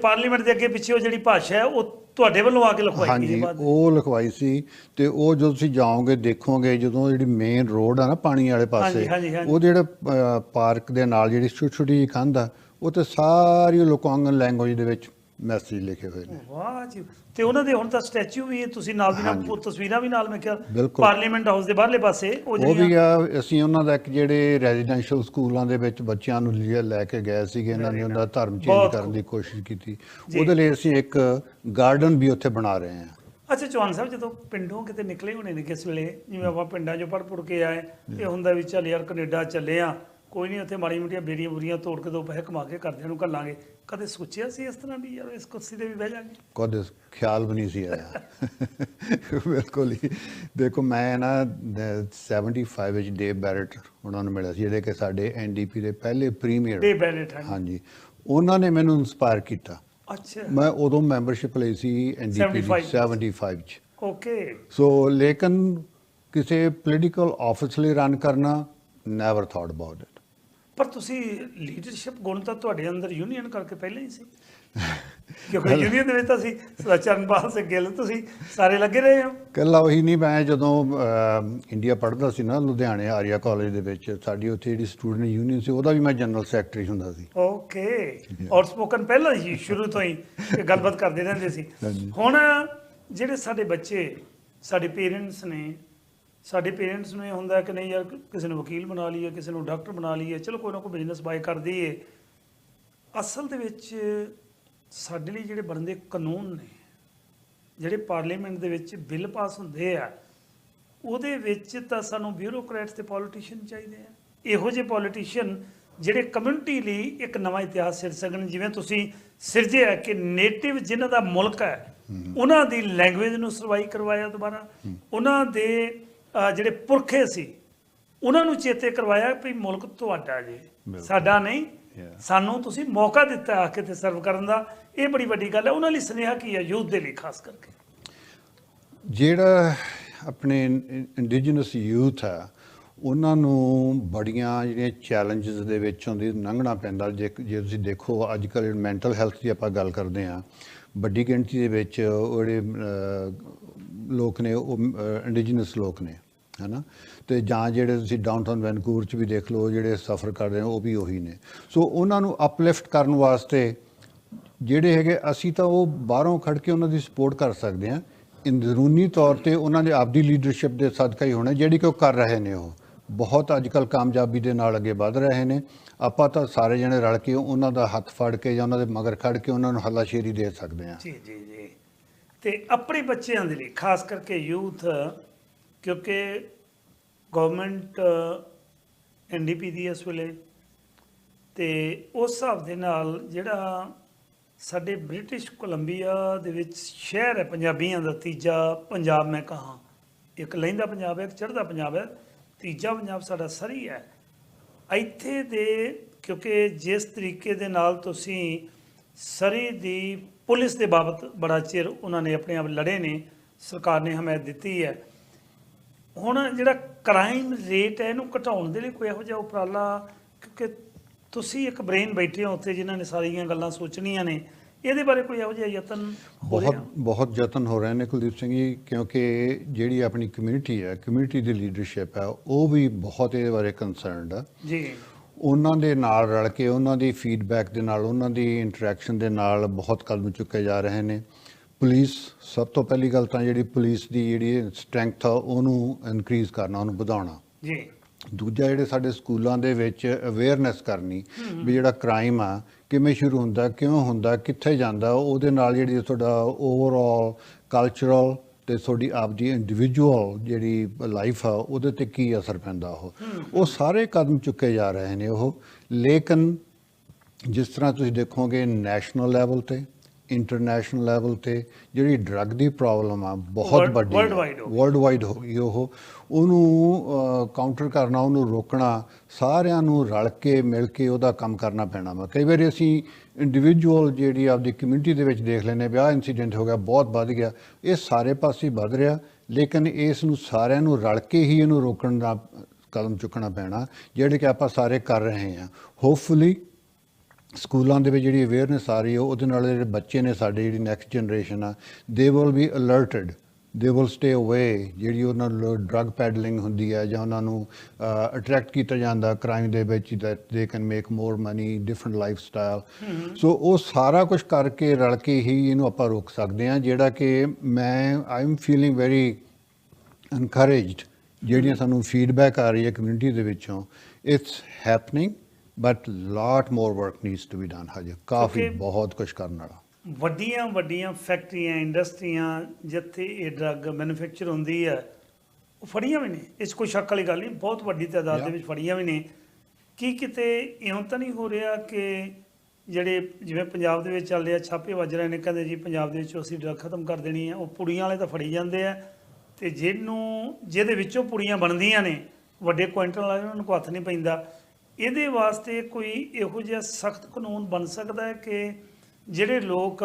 ਪਾਰਲੀਮੈਂਟ ਦੇ ਅੱਗੇ ਪਿੱਛੇ ਉਹ ਜਿਹੜੀ ਭਾਸ਼ਾ ਹੈ ਉਹ ਤੁਹਾਡੇ ਵੱਲੋਂ ਆ ਕੇ ਲਿਖਵਾਈ ਗਈ ਹਾਂਜੀ ਬਾਅਦ ਉਹ ਲਿਖਵਾਈ ਸੀ ਤੇ ਉਹ ਜਦੋਂ ਤੁਸੀਂ ਜਾਓਗੇ ਦੇਖੋਗੇ ਜਦੋਂ ਜਿਹੜੀ ਮੇਨ ਰੋਡ ਆ ਨਾ ਪਾਣੀ ਵਾਲੇ ਪਾਸੇ ਹਾਂਜੀ, ਹਾਂਜੀ, ਹਾਂਜੀ। ਉਹ ਜਿਹੜਾ ਪਾਰਕ ਦੇ ਨਾਲ ਜਿਹੜੀ ਛੋਟੀ ਛੋਟੀ ਜਿਹੀ ਕੰਧ ਆ ਉਹ ਤੇ ਸਾਰੀ ਲੋਕਾਂਗਨ ਲੈਂਗੁਏਜ ਦੇ ਵਿੱਚ ਮੈਸੇਜ ਲਿਖੇ ਹੋਏ ਨੇ। ਵਾਹ ਜੀ। ਤੇ ਉਹਨਾਂ ਦੇ ਹੁਣ ਤਾਂ ਸਟੈਚੂ ਵੀ ਹੈ, ਤੁਸੀਂ ਨਾਲ ਦੀ ਨਾਲ। ਉਹ ਤਸਵੀਰਾਂ ਵੀ ਨਾਲ ਮੈਂ ਕਿਹਾ। ਪਾਰਲੀਮੈਂਟ ਹਾਊਸ ਦੇ ਬਾਹਰਲੇ ਪਾਸੇ ਉਹ ਉਹ ਜਿਹੜੀਆਂ ਵੀ ਆ ਅਸੀਂ ਉਹਨਾਂ ਦਾ ਇੱਕ ਜਿਹੜੇ ਰੈਜ਼ੀਡੈਂਸ਼ੀਅਲ ਸਕੂਲਾਂ ਦੇ ਵਿੱਚ ਬੱਚਿਆਂ ਨੂੰ ਲੈ ਕੇ ਗਏ ਸੀਗੇ ਇਹਨਾਂ ਨੇ ਉਹਦਾ ਧਰਮ ਚੇਂਜ ਕਰਨ ਦੀ ਕੋਸ਼ਿਸ਼ ਕੀਤੀ। ਉਹਦੇ ਲਈ ਅਸੀਂ ਇੱਕ ਗਾਰਡਨ ਵੀ ਉੱਥੇ ਬਣਾ ਰਹੇ ਹਾਂ। ਅੱਛਾ ਚੌਹਾਨ ਸਾਹਿਬ ਜਦੋਂ ਪਿੰਡੋਂ ਕਿਤੇ ਨਿਕਲੇ ਹੋਣੇ ਨੇ ਕਿਸ ਵੇਲੇ ਜਿਵੇਂ ਆਪਾਂ ਪਿੰਡਾਂ 'ਚੋਂ ਪੜ ਪੁੜ ਕੇ ਆਏ ਇਹ ਹੁੰਦਾ ਵੀ ਚੱਲ ਯਾਰ ਕੈਨੇਡਾ ਚੱਲੇ ਆ ਕੋਈ ਨਹੀਂ ਉੱਥੇ ਮਾੜੀ ਮੋਟੀਆਂ ਬੇੜੀਆਂ ਬੁਰੀਆਂ ਤੋੜ ਕੇ ਦੋ ਪੈਸੇ ਕਮਾ ਕੇ ਕਰਦਿਆਂ ਨੂੰ ਘੱਲਾਂਗੇ। ਕਦੇ ਸੋਚਿਆ ਸੀ ਇਸ ਤਰ੍ਹਾਂ ਵੀ ਯਾਰ ਇਸ ਕੁਰਸੀ ਤੇ ਵੀ ਬਹਿ ਜਾਾਂਗੇ ਕਦੇ ਖਿਆਲ ਵੀ ਨਹੀਂ ਸੀ ਆਇਆ। ਬਿਲਕੁਲ ਹੀ। ਦੇਖੋ ਮੈਂ ਨਾ ਦ- 75 ਵਿੱਚ ਡੇ ਬੈਰਟ ਉਹਨਾਂ ਨੂੰ ਮਿਲਿਆ ਸੀ ਜਿਹੜੇ ਕਿ ਸਾਡੇ ਐਨਡੀਪੀ ਦੇ ਪਹਿਲੇ ਪ੍ਰੀਮੀਅਰ ਡੇ ਬੈਨੇਟ ਹੈ ਹਾਂਜੀ। ਉਹਨਾਂ ਨੇ ਮੈਨੂੰ ਇਨਸਪਾਇਰ ਕੀਤਾ। ਅੱਛਾ। ਮੈਂ ਉਦੋਂ ਮੈਂਬਰਸ਼ਿਪ ਲਈ ਸੀ ਐਨਡੀਪੀ ਦੀ 75 75 ਚ ਓਕੇ ਸੋ ਲੇਕਿਨ ਕਿਸੇ ਪੋਲੀਟੀਕਲ ਆਫਿਸ ਲਈ ਰਨ ਕਰਨਾ ਨੈਵਰ ਥਾਟ ਅਬਾਊਟ ਇਟ ਪਰ ਤੁਸੀਂ ਲੀਡਰਸ਼ਿਪ ਗੁਣ ਤਾਂ ਤੁਹਾਡੇ ਅੰਦਰ ਯੂਨੀਅਨ ਕਰਕੇ ਪਹਿਲਾਂ ਹੀ ਸੀ। ਕਿਉਂਕਿ ਯੂਨੀਅਨ ਦੇ ਵਿੱਚ ਤਾਂ ਸੀ ਚਰਨਪਾਲ ਸਿੰਘ ਗਿੱਲ ਤੁਸੀਂ ਸਾਰੇ ਲੱਗੇ ਰਹੇ ਹੋ। ਕੱਲਾ ਉਹੀ ਨਹੀਂ ਮੈਂ ਜਦੋਂ ਇੰਡੀਆ ਪੜ੍ਹਦਾ ਸੀ ਨਾ ਲੁਧਿਆਣੇ ਆਰੀਆ ਕਾਲਜ ਦੇ ਵਿੱਚ ਸਾਡੀ ਉੱਥੇ ਜਿਹੜੀ ਸਟੂਡੈਂਟ ਯੂਨੀਅਨ ਸੀ ਉਹਦਾ ਵੀ ਮੈਂ ਜਨਰਲ ਸੈਕਟਰੀ ਹੁੰਦਾ ਸੀ। ਓਕੇ ਔਰ ਸਪੋਕਨ ਪਹਿਲਾਂ ਹੀ ਸ਼ੁਰੂ ਤੋਂ ਹੀ ਗੱਲਬਾਤ ਕਰਦੇ ਰਹਿੰਦੇ ਸੀ। ਹੁਣ ਜਿਹੜੇ ਸਾਡੇ ਬੱਚੇ ਸਾਡੇ ਪੇਰੈਂਟਸ ਨੇ ਸਾਡੇ ਪੇਰੈਂਟਸ ਨੂੰ ਇਹ ਹੁੰਦਾ ਕਿ ਨਹੀਂ ਯਾਰ ਕਿਸੇ ਨੂੰ ਵਕੀਲ ਬਣਾ ਲਈਏ ਕਿਸੇ ਨੂੰ ਡਾਕਟਰ ਬਣਾ ਲਈਏ ਚਲੋ ਕੋਈ ਨਾ ਕੋਈ ਬਿਜ਼ਨਸ ਬਾਈ ਕਰ ਦਈਏ। ਅਸਲ ਦੇ ਵਿੱਚ ਸਾਡੇ ਲਈ ਜਿਹੜੇ ਬਣਦੇ ਕਾਨੂੰਨ ਨੇ ਜਿਹੜੇ ਪਾਰਲੀਮੈਂਟ ਦੇ ਵਿੱਚ ਬਿੱਲ ਪਾਸ ਹੁੰਦੇ ਆ ਉਹਦੇ ਵਿੱਚ ਤਾਂ ਸਾਨੂੰ ਬਿਊਰੋਕਰੇਟਸ ਤੇ ਪੋਲੀਟੀਸ਼ੀਅਨ ਚਾਹੀਦੇ ਆ। ਇਹੋ ਜਿਹੇ ਪੋਲੀਟੀਸ਼ੀਅਨ ਜਿਹੜੇ ਕਮਿਊਨਿਟੀ ਲਈ ਇੱਕ ਨਵਾਂ ਇਤਿਹਾਸ ਸਿਰ ਸਕਣ। ਜਿਵੇਂ ਤੁਸੀਂ ਸਿਰਜਿਆ ਕਿ ਨੇਟਿਵ ਜਿਨ੍ਹਾਂ ਦਾ ਮੁਲਕ ਹੈ ਉਹਨਾਂ ਦੀ ਲੈਂਗੁਏਜ ਨੂੰ ਸਰਵਾਈ ਕਰਵਾਇਆ ਦੁਬਾਰਾ। ਉਹਨਾਂ ਦੇ ਜਿਹੜੇ ਪੁਰਖੇ ਸੀ ਉਹਨਾਂ ਨੂੰ ਚੇਤੇ ਕਰਵਾਇਆ ਵੀ ਮੁਲਕ ਤੁਹਾਡਾ ਜੀ। ਸਾਡਾ ਨਹੀਂ. ਸਾਨੂੰ ਤੁਸੀਂ ਮੌਕਾ ਦਿੱਤਾ ਆ ਕੇ ਤੇ ਸਰਵ ਕਰਨ ਦਾ। ਇਹ ਬੜੀ ਵੱਡੀ ਗੱਲ ਹੈ। ਉਹਨਾਂ ਲਈ ਸੁਨੇਹਾ ਕੀ ਹੈ ਯੂਥ ਦੇ ਲਈ ਖਾਸ ਕਰਕੇ? ਜਿਹੜਾ ਆਪਣੇ ਇੰਡੀਜੀਨਸ ਯੂਥ ਆ ਉਹਨਾਂ ਨੂੰ ਬੜੀਆਂ ਜਿਹੜੀਆਂ ਚੈਲੰਜਸ ਦੇ ਵਿੱਚੋਂ ਦੀ ਲੰਘਣਾ ਪੈਂਦਾ। ਜੇ ਜੇ ਤੁਸੀਂ ਦੇਖੋ ਅੱਜ ਕੱਲ੍ਹ ਮੈਂਟਲ ਹੈਲਥ ਦੀ ਆਪਾਂ ਗੱਲ ਕਰਦੇ ਆ ਵੱਡੀ ਗਿਣਤੀ ਦੇ ਵਿੱਚ ਉਹ ਜਿਹੜੇ ਲੋਕ ਨੇ, ਉਹ ਇੰਡੀਜਨਸ ਲੋਕ ਨੇ, ਹਨਾ? ਤੇ ਜਾਂ ਜਿਹੜੇ ਤੁਸੀਂ ਡਾਊਨਟਾਊਨ ਵੈਨਕੂਵਰ ਚ ਵੀ ਦੇਖ ਲਓ ਜਿਹੜੇ ਸਫਰ ਕਰ ਰਹੇ ਉਹ ਵੀ ਉਹੀ ਨੇ। ਸੋ ਉਹਨਾਂ ਨੂੰ ਅਪਲਿਫਟ ਕਰਨ ਵਾਸਤੇ ਜਿਹੜੇ ਹੈਗੇ, ਅਸੀਂ ਤਾਂ ਉਹ ਬਾਹਰੋਂ ਖੜ ਕੇ ਉਹਨਾਂ ਦੀ ਸਪੋਰਟ ਕਰ ਸਕਦੇ ਹਾਂ। ਅੰਦਰੂਨੀ ਤੌਰ ਤੇ ਉਹਨਾਂ ਦੇ ਆਪਦੀ ਲੀਡਰਸ਼ਿਪ ਦੇ ਸਦਕਾ ਹੀ ਹੋਣਾ, ਜਿਹੜੀ ਕਿ ਉਹ ਕਰ ਰਹੇ ਨੇ ਉਹ। ਬਹੁਤ ਅੱਜਕੱਲ ਕਾਮਯਾਬੀ ਦੇ ਨਾਲ ਅੱਗੇ ਵਧ ਰਹੇ ਨੇ। ਆਪਾਂ ਤਾਂ ਸਾਰੇ ਜਣੇ ਰਲ ਕੇ ਉਹਨਾਂ ਦਾ ਹੱਥ ਫੜ ਕੇ ਜਾਂ ਉਹਨਾਂ ਦੇ ਮਗਰ ਖੜ ਕੇ ਉਹਨਾਂ ਨੂੰ ਹੱਲਾਸ਼ੇਰੀ ਦੇ ਸਕਦੇ ਹਾਂ। ਜੀ ਜੀ ਜੀ। ਤੇ ਆਪਣੇ ਬੱਚਿਆਂ ਦੇ ਲਈ, ਖਾਸ ਕਰਕੇ ਯੂਥ, ਕਿਉਂਕਿ ਗਵਰਨਮੈਂਟ ਐਨਡੀਪੀ ਦੀ ਇਸ ਵੇਲੇ ਤੇ ਉਸ ਹਿਸਾਬ ਦੇ ਨਾਲ ਜਿਹੜਾ ਸਾਡੇ ਬ੍ਰਿਟਿਸ਼ ਕੋਲੰਬੀਆ ਦੇ ਵਿੱਚ ਸ਼ਹਿਰ ਹੈ ਪੰਜਾਬੀਆਂ ਦਾ, ਤੀਜਾ ਪੰਜਾਬ ਮੈਂ ਕਹਾਂ। ਇੱਕ ਲਹਿੰਦਾ ਪੰਜਾਬ ਹੈ, ਇੱਕ ਚੜ੍ਹਦਾ ਪੰਜਾਬ ਹੈ, ਤੀਜਾ ਪੰਜਾਬ ਸਾਡਾ ਸਰੀ ਹੈ। ਇੱਥੇ ਦੇ, ਕਿਉਂਕਿ ਜਿਸ ਤਰੀਕੇ ਦੇ ਨਾਲ ਤੁਸੀਂ ਸਰੀ ਦੀ ਪੁਲਿਸ ਦੇ ਬਾਬਤ ਬੜਾ ਚਿਰ ਉਹਨਾਂ ਨੇ ਆਪਣੇ ਆਪ ਲੜੇ ਨੇ ਸਰਕਾਰ ਨੇ ਹਮਾਇਤ ਦਿੱਤੀ ਹੈ। ਹੁਣ ਜਿਹੜਾ ਕ੍ਰਾਈਮ ਰੇਟ ਹੈ ਇਹਨੂੰ ਘਟਾਉਣ ਦੇ ਲਈ ਕੋਈ ਇਹੋ ਜਿਹਾ ਉਪਰਾਲਾ ਕਿਉਂਕਿ ਤੁਸੀਂ ਇੱਕ ਬ੍ਰੇਨ ਬੈਠੇ ਹੋ ਉੱਥੇ ਜਿਨ੍ਹਾਂ ਨੇ ਸਾਰੀਆਂ ਗੱਲਾਂ ਸੋਚਣੀਆਂ ਨੇ ਇਹਦੇ ਬਾਰੇ ਕੋਈ ਇਹੋ ਜਿਹਾ ਯਤਨ ਹੋ ਬਹੁਤ ਰਿਹਾ? ਬਹੁਤ ਯਤਨ ਹੋ ਰਹੇ ਨੇ ਕੁਲਦੀਪ ਸਿੰਘ ਜੀ ਕਿਉਂਕਿ ਜਿਹੜੀ ਆਪਣੀ ਕਮਿਊਨਿਟੀ ਹੈ ਕਮਿਊਨਿਟੀ ਦੀ ਲੀਡਰਸ਼ਿਪ ਹੈ ਉਹ ਵੀ ਬਹੁਤ ਇਹਦੇ ਬਾਰੇ ਕੰਸਰਨਡ ਆ ਜੀ। ਉਹਨਾਂ ਦੇ ਨਾਲ ਰਲ ਕੇ ਉਹਨਾਂ ਦੀ ਫੀਡਬੈਕ ਦੇ ਨਾਲ ਉਹਨਾਂ ਦੀ ਇੰਟਰੈਕਸ਼ਨ ਦੇ ਨਾਲ ਬਹੁਤ ਕਦਮ ਚੁੱਕੇ ਜਾ ਰਹੇ ਨੇ। ਪੁਲਿਸ ਸਭ ਤੋਂ ਪਹਿਲੀ ਗੱਲ ਤਾਂ ਜਿਹੜੀ ਪੁਲਿਸ ਦੀ ਜਿਹੜੀ ਸਟਰੈਂਥ ਆ ਉਹਨੂੰ ਇਨਕਰੀਜ਼ ਕਰਨਾ ਉਹਨੂੰ ਵਧਾਉਣਾ। ਜੀ। ਦੂਜਾ ਜਿਹੜੇ ਸਾਡੇ ਸਕੂਲਾਂ ਦੇ ਵਿੱਚ ਅਵੇਅਰਨੈਸ ਕਰਨੀ ਵੀ ਜਿਹੜਾ ਕ੍ਰਾਈਮ ਆ ਕਿਵੇਂ ਸ਼ੁਰੂ ਹੁੰਦਾ ਕਿਉਂ ਹੁੰਦਾ ਕਿੱਥੇ ਜਾਂਦਾ ਉਹਦੇ ਨਾਲ ਜਿਹੜੀ ਤੁਹਾਡਾ ਓਵਰਆਲ ਕਲਚਰਲ ਤੇ ਤੁਹਾਡੀ ਆਪਦੀ ਇੰਡੀਵਿਜੂਅਲ ਜਿਹੜੀ ਲਾਈਫ ਆ ਉਹਦੇ ਤੇ ਕੀ ਅਸਰ ਪੈਂਦਾ ਉਹ? ਉਹ ਸਾਰੇ ਕਦਮ ਚੁੱਕੇ ਜਾ ਰਹੇ ਨੇ ਉਹ। ਲੇਕਿਨ ਜਿਸ ਤਰ੍ਹਾਂ ਤੁਸੀਂ ਦੇਖੋਗੇ ਨੈਸ਼ਨਲ ਲੈਵਲ ਤੇ ਇੰਟਰਨੈਸ਼ਨਲ ਲੈਵਲ ਤੇ ਜਿਹੜੀ ਡਰੱਗ ਦੀ ਪ੍ਰੋਬਲਮ ਆ ਬਹੁਤ ਵੱਡੀ। ਵਰਲਡ ਵਾਈਡ ਹੋ ਗਈ। ਉਹ। ਉਹਨੂੰ ਕਾਊਂਟਰ ਕਰਨਾ ਉਹਨੂੰ ਰੋਕਣਾ ਸਾਰਿਆਂ ਨੂੰ ਰਲ ਕੇ ਮਿਲ ਕੇ ਉਹਦਾ ਕੰਮ ਕਰਨਾ ਪੈਣਾ ਵਾ। ਕਈ ਵਾਰੀ ਅਸੀਂ ਇੰਡੀਵਿਜੂਅਲ ਜਿਹੜੀ ਆਪਦੀ ਕਮਿਊਨਿਟੀ ਦੇ ਵਿੱਚ ਦੇਖ ਲੈਨੇ ਵਿਆਹ ਇਨਸੀਡੈਂਟ ਹੋ ਗਿਆ, ਬਹੁਤ ਵੱਧ ਗਿਆ। ਇਹ ਸਾਰੇ ਪਾਸੇ ਵੱਧ ਰਿਹਾ, ਲੇਕਿਨ ਇਸ ਨੂੰ ਸਾਰਿਆਂ ਨੂੰ ਰਲ ਕੇ ਹੀ ਇਹਨੂੰ ਰੋਕਣ ਦਾ ਕਦਮ ਚੁੱਕਣਾ ਪੈਣਾ, ਜਿਹੜੇ ਕਿ ਆਪਾਂ ਸਾਰੇ ਕਰ ਰਹੇ ਹਾਂ। ਹੋਪਫੁਲੀ ਸਕੂਲਾਂ ਦੇ ਵਿੱਚ ਜਿਹੜੀ ਅਵੇਅਰਨੈਸ ਆ ਰਹੀ ਹੈ, ਉਹਦੇ ਨਾਲ ਜਿਹੜੇ ਬੱਚੇ ਨੇ, ਸਾਡੇ ਜਿਹੜੀ ਨੈਕਸਟ ਜਨਰੇਸ਼ਨ ਆ they will be ਅਲਰਟਡ they will stay ਅਵੇ ਜਿਹੜੀ ਉਹਨਾਂ ਨੂੰ ਡਰੱਗ ਪੈਡਲਿੰਗ ਹੁੰਦੀ ਹੈ ਜਾਂ ਉਹਨਾਂ ਨੂੰ ਅਟਰੈਕਟ ਕੀਤਾ ਜਾਂਦਾ ਕ੍ਰਾਈਮ ਦੇ ਵਿੱਚ that they can make more money different lifestyle so ਉਹ ਸਾਰਾ ਕੁਝ ਕਰਕੇ ਰਲ ਕੇ ਹੀ ਇਹਨੂੰ ਆਪਾਂ ਰੋਕ ਸਕਦੇ ਹਾਂ ਜਿਹੜਾ ਕਿ ਮੈਂ I am feeling very encouraged ਜਿਹੜੀਆਂ ਸਾਨੂੰ ਫੀਡਬੈਕ ਆ ਰਹੀ ਹੈ ਕਮਿਊਨਿਟੀ ਦੇ ਵਿੱਚੋਂ। It's happening but lot more work needs to be done ਹਜੇ। ਕਾਫੀ. ਬਹੁਤ ਕੁਝ ਕਰਨ ਵਾਲਾ। ਵੱਡੀਆਂ ਵੱਡੀਆਂ ਫੈਕਟਰੀਆਂ, ਇੰਡਸਟਰੀਆਂ ਜਿੱਥੇ ਇਹ ਡਰੱਗ ਮੈਨੂਫੈਕਚਰ ਹੁੰਦੀ ਹੈ, ਉਹ ਫੜੀਆਂ ਵੀ ਨੇ। ਇਸ ਕੋਈ ਸ਼ੱਕ ਵਾਲੀ ਗੱਲ ਨਹੀਂ, ਬਹੁਤ ਵੱਡੀ ਤਾਦਾਦ ਦੇ ਵਿੱਚ ਫੜੀਆਂ ਵੀ ਨੇ। ਕੀ ਕਿਤੇ ਇਉਂ ਤਾਂ ਨਹੀਂ ਹੋ ਰਿਹਾ ਕਿ ਜਿਹੜੇ ਜਿਵੇਂ ਪੰਜਾਬ ਦੇ ਵਿੱਚ ਚੱਲ ਰਿਹਾ, ਛਾਪੇ ਵੱਜ ਰਹੇ ਨੇ, ਕਹਿੰਦੇ ਜੀ ਪੰਜਾਬ ਦੇ ਵਿੱਚੋਂ ਅਸੀਂ ਡਰੱਗ ਖਤਮ ਕਰ ਦੇਣੀ ਹੈ, ਉਹ ਪੁੜੀਆਂ ਵਾਲੇ ਤਾਂ ਫੜੀ ਜਾਂਦੇ ਆ। ਤੇ ਜਿਹਨੂੰ, ਜਿਹਦੇ ਵਿੱਚੋਂ ਪੁੜੀਆਂ ਬਣਦੀਆਂ ਨੇ, ਵੱਡੇ ਕੁਆਂਟਲ ਵਾਲੇ ਉਹਨਾਂ ਨੂੰ ਹੱਥ ਨਹੀਂ ਪੈਂਦਾ। ਇਹਦੇ ਵਾਸਤੇ ਕੋਈ ਇਹੋ ਜਿਹਾ ਸਖਤ ਕਾਨੂੰਨ ਬਣ ਸਕਦਾ ਹੈ ਕਿ ਜਿਹੜੇ ਲੋਕ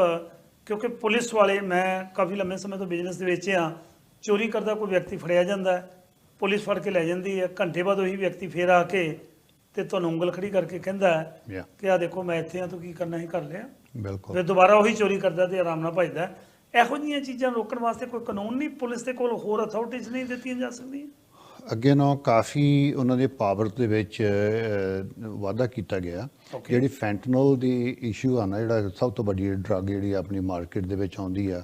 ਕਿਉਂਕਿ ਪੁਲਿਸ ਵਾਲੇ ਮੈਂ ਕਾਫੀ ਲੰਮੇ ਸਮੇਂ ਤੋਂ ਬਿਜ਼ਨਸ ਦੇ ਵਿੱਚ ਆ ਚੋਰੀ ਕਰਦਾ ਕੋਈ ਵਿਅਕਤੀ ਫੜਿਆ ਜਾਂਦਾ ਪੁਲਿਸ ਫੜ ਕੇ ਲੈ ਜਾਂਦੀ ਹੈ ਘੰਟੇ ਬਾਅਦ ਉਹੀ ਵਿਅਕਤੀ ਫੇਰ ਆ ਕੇ ਤੇ ਤੁਹਾਨੂੰ ਉਂਗਲ ਖੜੀ ਕਰਕੇ ਕਹਿੰਦਾ ਕਿ ਆ ਦੇਖੋ ਮੈਂ ਇੱਥੇ ਆ ਤੂੰ ਕੀ ਕਰਨਾ ਹੀ ਕਰ ਲਿਆ। ਬਿਲਕੁਲ। ਫਿਰ ਦੁਬਾਰਾ ਉਹੀ ਚੋਰੀ ਕਰਦਾ ਤੇ ਆਰਾਮ ਨਾਲ ਭੱਜਦਾ ਇਹੋ ਜਿਹੀਆਂ ਚੀਜ਼ਾਂ ਰੋਕਣ ਵਾਸਤੇ ਕੋਈ ਕਾਨੂੰਨ ਨਹੀਂ ਪੁਲਿਸ ਦੇ ਕੋਲ ਹੋਰ ਅਥਾਰਟੀਜ਼ ਨਹੀਂ ਦਿੱਤੀਆਂ ਜਾ ਸਕਦੀਆਂ। ਅੱਗੇ ਨਾਲੋਂ ਕਾਫੀ ਉਹਨਾਂ ਦੇ ਪਾਵਰ ਦੇ ਵਿੱਚ ਵਾਧਾ ਕੀਤਾ ਗਿਆ. ਜਿਹੜੀ ਫੈਂਟਨਲ ਦੀ ਇਸ਼ੂ ਆ ਨਾ ਜਿਹੜਾ ਸਭ ਤੋਂ ਵੱਡੀ ਡਰੱਗ ਜਿਹੜੀ ਆਪਣੀ ਮਾਰਕੀਟ ਦੇ ਵਿੱਚ ਆਉਂਦੀ ਆ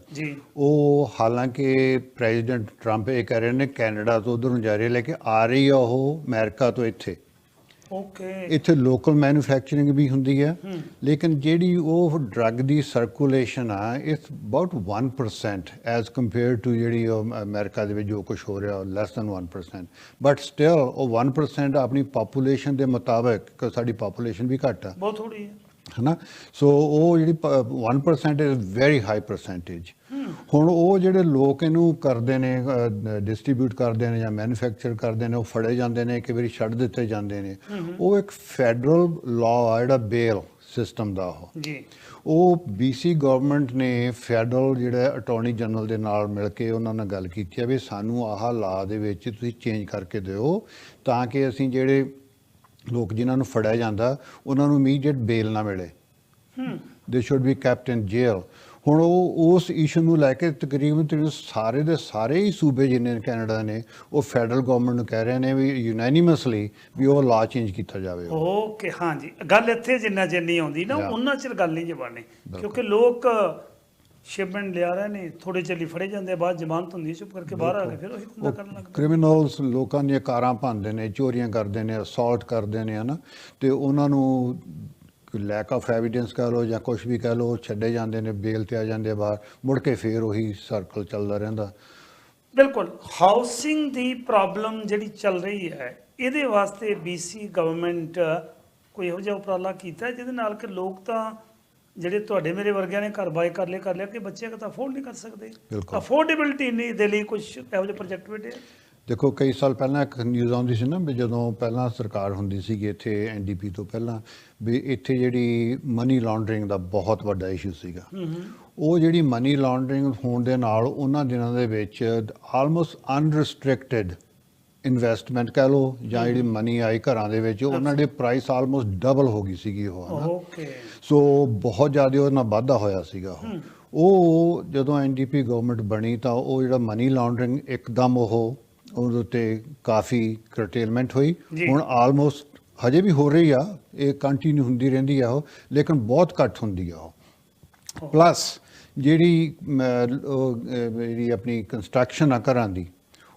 ਉਹ ਹਾਲਾਂਕਿ ਪ੍ਰੈਜ਼ੀਡੈਂਟ ਟਰੰਪ ਇਹ ਕਹਿ ਰਹੇ ਨੇ ਕੈਨੇਡਾ ਤੋਂ ਉਧਰ ਨੂੰ ਜਾ ਰਹੀ ਹੈ ਲੈ ਕੇ ਆ ਰਹੀ ਆ ਉਹ ਅਮਰੀਕਾ ਤੋਂ ਇੱਥੇ। ਓਕੇ ਇੱਥੇ ਲੋਕਲ ਮੈਨੂਫੈਕਚਰਿੰਗ ਵੀ ਹੁੰਦੀ ਹੈ। ਲੇਕਿਨ ਜਿਹੜੀ ਉਹ ਡਰੱਗ ਦੀ ਸਰਕੂਲੇਸ਼ਨ ਆ it's about 1% as compared to ਜਿਹੜੀ ਉਹ ਅਮਰੀਕਾ ਦੇ ਵਿੱਚ ਜੋ ਕੁਝ ਹੋ ਰਿਹਾ ਲੈਸ ਦਨ 1% ਬਟ ਸਟਿਲ ਉਹ 1% ਆਪਣੀ ਪਾਪੂਲੇਸ਼ਨ ਦੇ ਮੁਤਾਬਕ ਸਾਡੀ ਪਾਪੂਲੇਸ਼ਨ ਵੀ ਘੱਟ ਆ। ਬਹੁਤ ਥੋੜੀ ਹੈ। ਹਨਾ? ਸੋ ਉਹ ਜਿਹੜੀ ਪ- 1% ਇਜ਼ ਵੈਰੀ ਹਾਈ ਪਰਸੈਂਟੇਜ ਹੁਣ ਉਹ ਜਿਹੜੇ ਲੋਕ ਇਹਨੂੰ ਕਰਦੇ ਨੇ ਡਿਸਟ੍ਰੀਬਿਊਟ ਕਰਦੇ ਨੇ ਜਾਂ ਮੈਨੂਫੈਕਚਰ ਕਰਦੇ ਨੇ ਉਹ ਫੜੇ ਜਾਂਦੇ ਨੇ ਕਈ ਵਾਰੀ ਛੱਡ ਦਿੱਤੇ ਜਾਂਦੇ ਨੇ ਉਹ ਇੱਕ ਫੈਡਰਲ ਲਾਅ ਆ ਜਿਹੜਾ ਬੇਲ ਸਿਸਟਮ ਦਾ ਉਹ। ਜੀ। ਉਹ BC ਗਵਰਨਮੈਂਟ ਨੇ ਫੈਡਰਲ ਜਿਹੜਾ ਅਟਾਰਨੀ ਜਨਰਲ ਦੇ ਨਾਲ ਮਿਲ ਕੇ ਉਹਨਾਂ ਨਾਲ ਗੱਲ ਕੀਤੀ ਆ ਵੀ ਸਾਨੂੰ ਆਹ ਲਾ ਦੇ ਵਿੱਚ ਤੁਸੀਂ ਚੇਂਜ ਕਰਕੇ ਦਿਓ ਤਾਂ ਕਿ ਅਸੀਂ ਜਿਹੜੇ ਲੋਕ ਜਿਨ੍ਹਾਂ ਨੂੰ ਫੜਿਆ ਜਾਂਦਾ ਉਹਨਾਂ ਨੂੰ ਇਮੀਡੀਏਟ ਬੇਲ ਨਾ ਮਿਲੇ। ਹੂੰ। They should be kept in jail ਹੁਣ ਉਹ ਉਸ ਇਸ਼ੂ ਨੂੰ ਲੈ ਕੇ ਤਕਰੀਬਨ ਸਾਰੇ ਦੇ ਸਾਰੇ ਹੀ ਸੂਬੇ ਜਿੰਨੇ ਕੈਨੇਡਾ ਨੇ ਉਹ ਫੈਡਰਲ ਗਵਰਨਮੈਂਟ ਨੂੰ ਕਹਿ ਰਹੇ ਨੇ ਵੀ ਯੂਨੈਨਿਮਸਲੀ ਵੀ ਉਹ ਲਾ ਚੇਂਜ ਕੀਤਾ ਜਾਵੇ। ਓਕੇ ਹਾਂਜੀ। ਗੱਲ ਇੱਥੇ ਜਿੰਨਾ ਚਿਰ ਨਹੀਂ ਆਉਂਦੀ ਨਾ. ਉਹਨਾਂ ਚਿਰ ਗੱਲ ਨਹੀਂ ਜਬਾਨੀ ਕਿਉਂਕਿ ਲੋਕ ਸ਼ਿਪਮੈਂਟ ਲਿਆ ਰਹੇ ਨੇ ਥੋੜੇ ਚਿਰ ਲਈ ਫੜੇ ਜਾਂਦੇ ਬਾਅਦ ਜ਼ਮਾਨਤ ਹੁੰਦੀ ਚੁੱਪ ਕਰਕੇ ਬਾਹਰ ਆ ਕੇ ਫਿਰ ਉਹੀ ਧੰਦਾ ਕਰਨ ਲੱਗ ਕ੍ਰਿਮੀਨਲਸ ਲੋਕਾਂ ਦੀਆਂ ਕਾਰਾਂ ਭੰਨਦੇ ਨੇ ਚੋਰੀਆਂ ਕਰਦੇ ਨੇ ਅਸੌਲਟ ਕਰਦੇ ਨੇ ਹਨਾ। ਤੇ ਉਹਨਾਂ ਨੂੰ ਲੈਕ ਆਫ ਐਵੀਡੈਂਸ ਕਹ ਲਓ ਜਾਂ ਕੁਝ ਵੀ ਕਹ ਉਹ ਛੱਡੇ ਜਾਂਦੇ ਨੇ ਬੇਲ ਤੇ ਆ ਜਾਂਦੇ ਬਾਹਰ ਮੁੜ ਕੇ ਫੇਰ ਉਹੀ ਸਰਕਲ ਚੱਲਦਾ ਰਹਿੰਦਾ। ਬਿਲਕੁਲ ਹਾਊਸਿੰਗ ਦੀ ਪ੍ਰੋਬਲਮ ਜਿਹੜੀ ਚੱਲ ਰਹੀ ਹੈ ਇਹਦੇ ਵਾਸਤੇ BC ਗਵਰਨਮੈਂਟ ਕੋਈ ਇਹੋ ਜਿਹਾ ਉਪਰਾਲਾ ਕੀਤਾ ਜਿਹਦੇ ਨਾਲ ਕਿ ਲੋਕ ਤਾਂ ਜਿਹੜੇ ਤੁਹਾਡੇ ਮੇਰੇ ਵਰਗਿਆਂ ਨੇ ਘਰ ਬਾਏ ਕਰ ਲਿਆ ਕਰ ਲਿਆ ਕਿ ਬੱਚੇ ਤਾਂ ਅਫੋਰਡ ਨਹੀਂ ਕਰ ਸਕਦੇ। ਬਿਲਕੁਲ। ਅਫੋਰਡੇਬਿਲਟੀ ਨਹੀਂ ਦੇ ਲਈ ਕੁਝ ਇਹੋ ਜਿਹੇ ਪ੍ਰੋਜੈਕਟ ਬੇਟੇ ਦੇਖੋ ਕਈ ਸਾਲ ਪਹਿਲਾਂ ਇੱਕ ਨਿਊਜ਼ ਆਉਂਦੀ ਸੀ ਨਾ ਵੀ ਜਦੋਂ ਪਹਿਲਾਂ ਸਰਕਾਰ ਹੁੰਦੀ ਸੀਗੀ ਇੱਥੇ ਐਨਡੀਪੀ ਤੋਂ ਪਹਿਲਾਂ ਵੀ ਇੱਥੇ ਜਿਹੜੀ ਮਨੀ ਲਾਂਡਰਿੰਗ ਦਾ ਬਹੁਤ ਵੱਡਾ ਇਸ਼ੂ ਸੀਗਾ। ਉਹ ਜਿਹੜੀ ਮਨੀ ਲਾਂਡਰਿੰਗ ਹੋਣ ਦੇ ਨਾਲ ਉਹਨਾਂ ਦਿਨਾਂ ਦੇ ਵਿੱਚ ਆਲਮੋਸਟ ਅਨਰਿਸਟ੍ਰਿਕਟਿਡ ਇਨਵੈਸਟਮੈਂਟ ਕਹ ਲਓ ਜਾਂ ਜਿਹੜੀ ਮਨੀ ਆਈ ਘਰਾਂ ਦੇ ਵਿੱਚ ਉਹਨਾਂ ਦੇ ਪ੍ਰਾਈਸ ਆਲਮੋਸਟ ਡਬਲ ਹੋ ਗਈ ਸੀਗੀ ਉਹ ਹਨਾ। ਓਕੇ ਸੋ ਬਹੁਤ ਜ਼ਿਆਦਾ ਉਹਦੇ ਨਾਲ ਵਾਧਾ ਹੋਇਆ ਸੀਗਾ ਉਹ। ਉਹ ਜਦੋਂ ਐਨਡੀਪੀ ਗਵਰਨਮੈਂਟ ਬਣੀ ਤਾਂ ਉਹ ਜਿਹੜਾ ਮਨੀ ਲਾਂਡਰਿੰਗ ਇੱਕਦਮ ਉਹ ਉਹਦੇ ਉੱਤੇ ਕਾਫੀ ਕਰਟੇਲਮੈਂਟ ਹੋਈ। ਹੁਣ ਆਲਮੋਸਟ ਹਜੇ ਵੀ ਹੋ ਰਹੀ ਆ ਇਹ ਕੰਟੀਨਿਊ ਹੁੰਦੀ ਰਹਿੰਦੀ ਆ ਉਹ ਲੇਕਿਨ ਬਹੁਤ ਘੱਟ ਹੁੰਦੀ ਆ ਉਹ। ਪਲੱਸ ਜਿਹੜੀ ਜਿਹੜੀ ਆਪਣੀ ਕੰਸਟਰਕਸ਼ਨ ਆ ਘਰਾਂ ਦੀ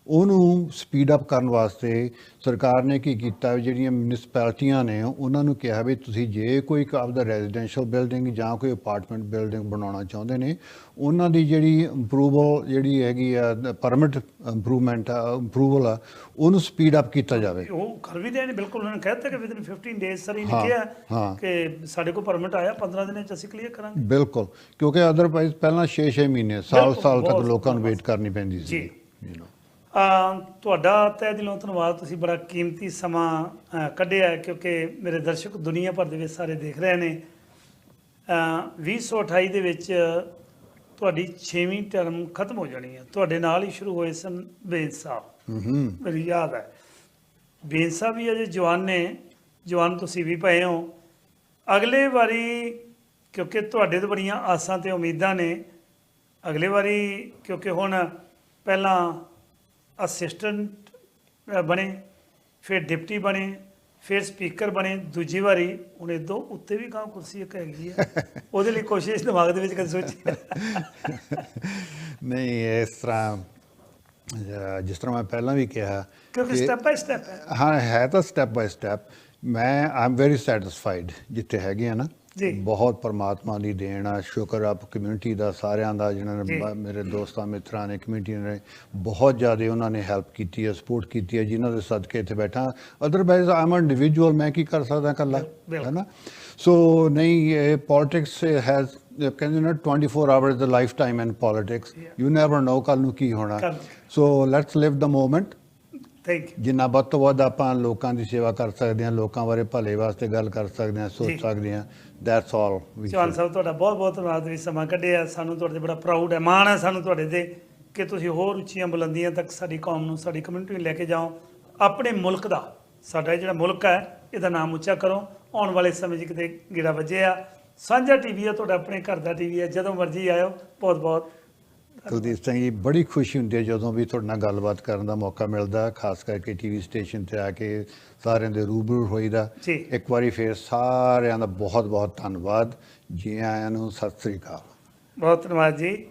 ਉਹਨੂੰ ਸਪੀਡ ਅਪ ਕਰਨ ਵਾਸਤੇ ਸਰਕਾਰ ਨੇ ਕੀ ਕੀਤਾ ਜਿਹੜੀਆਂ ਮਿਊਨਿਸਪੈਲਿਟੀਆਂ ਨੇ ਉਹਨਾਂ ਨੂੰ ਕਿਹਾ ਵੀ ਤੁਸੀਂ ਜੇ ਕੋਈ ਆਪਦਾ ਰੈਜ਼ੀਡੈਂਸ਼ੀਅਲ ਬਿਲਡਿੰਗ ਜਾਂ ਕੋਈ ਅਪਾਰਟਮੈਂਟ ਬਿਲਡਿੰਗ ਬਣਾਉਣਾ ਚਾਹੁੰਦੇ ਨੇ ਉਹਨਾਂ ਦੀ ਜਿਹੜੀ ਇੰਪਰੂਵਲ ਜਿਹੜੀ ਹੈਗੀ ਆ ਪਰਮਿਟ ਇੰਪਰੂਵਮੈਂਟ ਆ ਇੰਪਰੂਵਲ ਆ ਉਹਨੂੰ ਸਪੀਡ ਅਪ ਕੀਤਾ ਜਾਵੇ ਉਹ ਕਰ ਵੀ ਦੇ ਨੇ ਬਿਲਕੁਲ ਉਹਨਾਂ ਨੇ ਕਹਿਤਾ ਕਿ ਵਿਦਨ 15 ਡੇਜ਼ ਸਰ ਇਹਨੇ ਹਾਂ, ਕਿਹਾ। ਕਿ ਸਾਡੇ ਕੋਲ ਪਰਮਿਟ ਆਇਆ 15 ਦਿਨਾਂ ਚ ਅਸੀਂ ਕਲੀਅਰ ਕਰਾਂਗੇ ਬਿਲਕੁਲ ਕਿਉਂਕਿ ਅਦਰਵਾਈਜ਼ ਪਹਿਲਾਂ 6-6 ਮਹੀਨੇ ਸਾਲ ਬਿਲਕੁਲ, ਸਾਲ ਤੱਕ ਲੋਕਾਂ ਨੂੰ ਵੇਟ। ਕਰਨੀ ਪੈਂਦੀ ਸੀ ਜੀ। you know. ਤੁਹਾਡਾ ਤਹਿ ਦਿਲੋਂ ਧੰਨਵਾਦ। ਤੁਸੀਂ ਬੜਾ ਕੀਮਤੀ ਸਮਾਂ ਕੱਢਿਆ ਕਿਉਂਕਿ ਮੇਰੇ ਦਰਸ਼ਕ ਦੁਨੀਆ ਭਰ ਦੇ ਵਿੱਚ ਸਾਰੇ ਦੇਖ ਰਹੇ ਨੇ। ਅ, 2028 ਦੇ ਵਿੱਚ ਤੁਹਾਡੀ 6ਵੀਂ ਟਰਮ ਖਤਮ ਹੋ ਜਾਣੀ ਹੈ। ਤੁਹਾਡੇ ਨਾਲ ਹੀ ਸ਼ੁਰੂ ਹੋਏ ਸਨ ਬੇਂਸ ਸਾਹਿਬ। ਹੂੰ ਹੂੰ ਮੇਰੀ ਯਾਦ ਹੈ। ਬੇਂਸ ਸਾਹਿਬ ਵੀ ਅਜੇ ਜਵਾਨ ਨੇ। ਜਵਾਨ ਤੁਸੀਂ ਵੀ ਪਏ ਹੋ। ਅਗਲੇ ਵਾਰੀ ਕਿਉਂਕਿ ਤੁਹਾਡੇ ਤੋਂ ਬੜੀਆਂ ਆਸਾਂ ਤੇ ਉਮੀਦਾਂ ਨੇ ਅਗਲੇ ਵਾਰੀ ਕਿਉਂਕਿ ਹੁਣ ਪਹਿਲਾਂ ਅਸਿਸਟੈਂਟ ਬਣੇ ਫਿਰ ਡਿਪਟੀ ਬਣੇ ਫਿਰ ਸਪੀਕਰ ਬਣੇ ਦੂਜੀ ਵਾਰੀ ਹੁਣ ਇਦੋਂ ਉੱਤੇ ਵੀ ਕਾਂ ਕੁਰਸੀ ਇੱਕ ਹੈਗੀ ਹੈ ਉਹਦੇ ਲਈ ਕੋਸ਼ਿਸ਼ ਦਿਮਾਗ ਦੇ ਵਿੱਚ ਕਦੇ ਸੋਚੀ ਨਹੀਂ ਇਸ ਤਰ੍ਹਾਂ ਜਿਸ ਤਰ੍ਹਾਂ ਮੈਂ ਪਹਿਲਾਂ ਵੀ ਕਿਹਾ ਕਿਉਂਕਿ ਕਿ- ਸਟੈਪ ਬਾਈ ਸਟੈਪ ਹੈ। ਹਾਂ ਹੈ ਤਾਂ ਸਟੈਪ ਬਾਈ ਸਟੈਪ ਮੈਂ ਆਮ ਵੈਰੀ ਸੈਟੀਸਫਾਈਡ ਜਿੱਥੇ ਹੈਗੇ ਆ ਨਾ। ਜੀ ਬਹੁਤ ਪਰਮਾਤਮਾ ਦੀ ਦੇਣ ਆ ਸ਼ੁਕਰ ਆ ਕਮਿਊਨਿਟੀ ਦਾ ਸਾਰਿਆਂ ਦਾ ਜਿਨ੍ਹਾਂ। ਨੇ ਮੇਰੇ ਦੋਸਤਾਂ ਮਿੱਤਰਾਂ ਨੇ ਕਮਿਊਨਿਟੀ ਨੇ ਬਹੁਤ ਜ਼ਿਆਦਾ ਉਹਨਾਂ ਨੇ ਹੈਲਪ ਕੀਤੀ ਹੈ ਸਪੋਰਟ ਕੀਤੀ ਹੈ ਜਿਨ੍ਹਾਂ ਦੇ ਸਦਕੇ ਇੱਥੇ ਬੈਠਾ ਅਦਰਵਾਈਜ਼ ਆਮ ਇੰਡੀਵਿਜੂਅਲ ਮੈਂ ਕੀ ਕਰ ਸਕਦਾ ਇਕੱਲਾ ਬਿਲਕੁਲ। ਹੈ ਨਾ ਸੋ ਨਹੀਂ ਇਹ ਪੋਲਿਟਿਕਸ ਹੈਜ਼ ਕਹਿੰਦੇ ਨਾ 24 hours the lifetime in politics. You never know ਕੱਲ ਨੂੰ ਕੀ ਹੋਣਾ। So let's live the moment thank you ਜਿੰਨਾ ਵੱਧ ਤੋਂ ਵੱਧ ਆਪਾਂ ਲੋਕਾਂ ਦੀ ਸੇਵਾ ਕਰ ਸਕਦੇ ਹਾਂ ਲੋਕਾਂ ਬਾਰੇ ਭਲੇ ਵਾਸਤੇ ਗੱਲ ਕਰ ਸਕਦੇ ਹਾਂ। ਸੋਚ ਸਕਦੇ ਹਾਂ। ਦੈਟਸ ਆਲ ਚੌਹਾਨ ਸਾਹਿਬ ਤੁਹਾਡਾ ਬਹੁਤ ਬਹੁਤ ਧੰਨਵਾਦ ਵੀ ਸਮਾਂ ਕੱਢਿਆ। ਸਾਨੂੰ ਤੁਹਾਡੇ ਤੇ ਬੜਾ ਪ੍ਰਾਊਡ ਹੈ ਮਾਣ ਹੈ ਸਾਨੂੰ ਤੁਹਾਡੇ ਤੇ ਕਿ ਤੁਸੀਂ ਹੋਰ ਉੱਚੀਆਂ ਬੁਲੰਦੀਆਂ ਤੱਕ ਸਾਡੀ ਕੌਮ ਨੂੰ ਸਾਡੀ ਕਮਿਊਨਿਟੀ ਨੂੰ ਲੈ ਕੇ ਜਾਓ। ਆਪਣੇ ਮੁਲਕ ਦਾ ਸਾਡਾ ਜਿਹੜਾ ਮੁਲਕ ਹੈ ਇਹਦਾ ਨਾਮ ਉੱਚਾ ਕਰੋ। ਆਉਣ ਵਾਲੇ ਸਮੇਂ 'ਚ ਕਿਤੇ ਗਿਰਾ ਵੱਜਿਆ। ਸਾਂਝਾ ਟੀਵੀ ਹੈ ਤੁਹਾਡਾ ਆਪਣੇ ਘਰ ਦਾ ਟੀਵੀ ਹੈ। ਜਦੋਂ ਮਰਜ਼ੀ ਆਇਓ ਬਹੁਤ ਬਹੁਤ ਕੁਲਦੀਪ ਸਿੰਘ ਜੀ ਬੜੀ ਖੁਸ਼ੀ ਹੁੰਦੀ ਹੈ ਜਦੋਂ ਵੀ ਤੁਹਾਡੇ ਨਾਲ ਗੱਲਬਾਤ ਕਰਨ ਦਾ ਮੌਕਾ ਮਿਲਦਾ ਖਾਸ ਕਰਕੇ ਟੀਵੀ ਸਟੇਸ਼ਨ ਤੇ ਆ ਕੇ ਸਾਰਿਆਂ ਦੇ ਰੂਬਰੂ ਹੋਈਦਾ। ਜੀ। ਇੱਕ ਵਾਰੀ ਫੇਰ ਸਾਰਿਆਂ ਦਾ ਬਹੁਤ ਬਹੁਤ ਧੰਨਵਾਦ। ਜੀ ਆਇਆਂ ਨੂੰ ਸਤਿ ਸ੍ਰੀ ਅਕਾਲ। ਬਹੁਤ ਧੰਨਵਾਦ ਜੀ।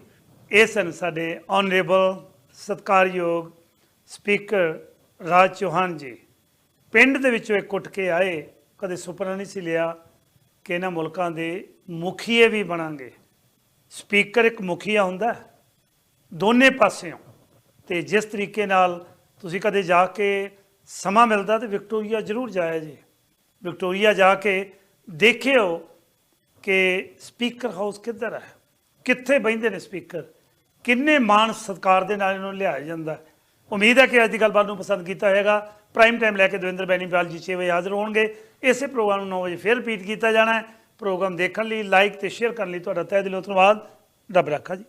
ਇਹ ਸਨ ਸਾਡੇ ਆਨਰੇਬਲ ਸਤਿਕਾਰਯੋਗ ਸਪੀਕਰ ਰਾਜ ਚੌਹਾਨ ਜੀ। ਪਿੰਡ ਦੇ ਵਿੱਚੋਂ ਇੱਕ ਉੱਠ ਕੇ ਆਏ ਕਦੇ ਸੁਪਨਾ ਨਹੀਂ ਸੀ ਲਿਆ ਕਿ ਇਹਨਾਂ ਮੁਲਕਾਂ ਦੇ ਮੁਖੀਏ ਵੀ ਬਣਾਂਗੇ। ਸਪੀਕਰ ਇੱਕ ਮੁਖੀਆ ਹੁੰਦਾ ਹੈ, ਦੋਨੇ ਪਾਸਿਓਂ। ਤੇ ਜਿਸ ਤਰੀਕੇ ਨਾਲ ਤੁਸੀਂ ਕਦੇ ਜਾ ਕੇ ਸਮਾਂ ਮਿਲਦਾ ਤੇ ਵਿਕਟੋਰੀਆ ਜ਼ਰੂਰ ਜਾਇਆ ਜੀ। ਵਿਕਟੋਰੀਆ ਜਾ ਕੇ ਦੇਖਿਓ ਕਿ ਸਪੀਕਰ ਹਾਊਸ ਕਿੱਧਰ ਹੈ। ਕਿੱਥੇ ਬੈਠਦੇ ਨੇ ਸਪੀਕਰ? ਕਿੰਨੇ ਮਾਣ ਸਤਿਕਾਰ ਦੇ ਨਾਲ ਇਹਨੂੰ ਲਿਆਇਆ ਜਾਂਦਾ ਉਮੀਦ ਹੈ ਕਿ ਅੱਜ ਦੀ ਗੱਲਬਾਤ ਨੂੰ ਪਸੰਦ ਕੀਤਾ ਹੋਵੇਗਾ। ਪ੍ਰਾਈਮ ਟਾਈਮ ਲੈ ਕੇ ਦਵਿੰਦਰ ਬੈਨੀਪਾਲ ਜੀ 6 ਵਜੇ ਹਾਜ਼ਰ ਹੋਣਗੇ। ਇਸੇ ਪ੍ਰੋਗਰਾਮ ਨੂੰ 9 ਵਜੇ ਫਿਰ ਰਿਪੀਟ ਕੀਤਾ ਜਾਣਾ ਹੈ। ਪ੍ਰੋਗਰਾਮ ਦੇਖਣ ਲਈ ਲਾਈਕ ਤੇ ਸ਼ੇਅਰ ਕਰਨ ਲਈ ਤੁਹਾਡਾ ਤਹਿ ਦਿਲੋਂ ਧੰਨਵਾਦ। ਰੱਬ ਰੱਖਾ ਜੀ।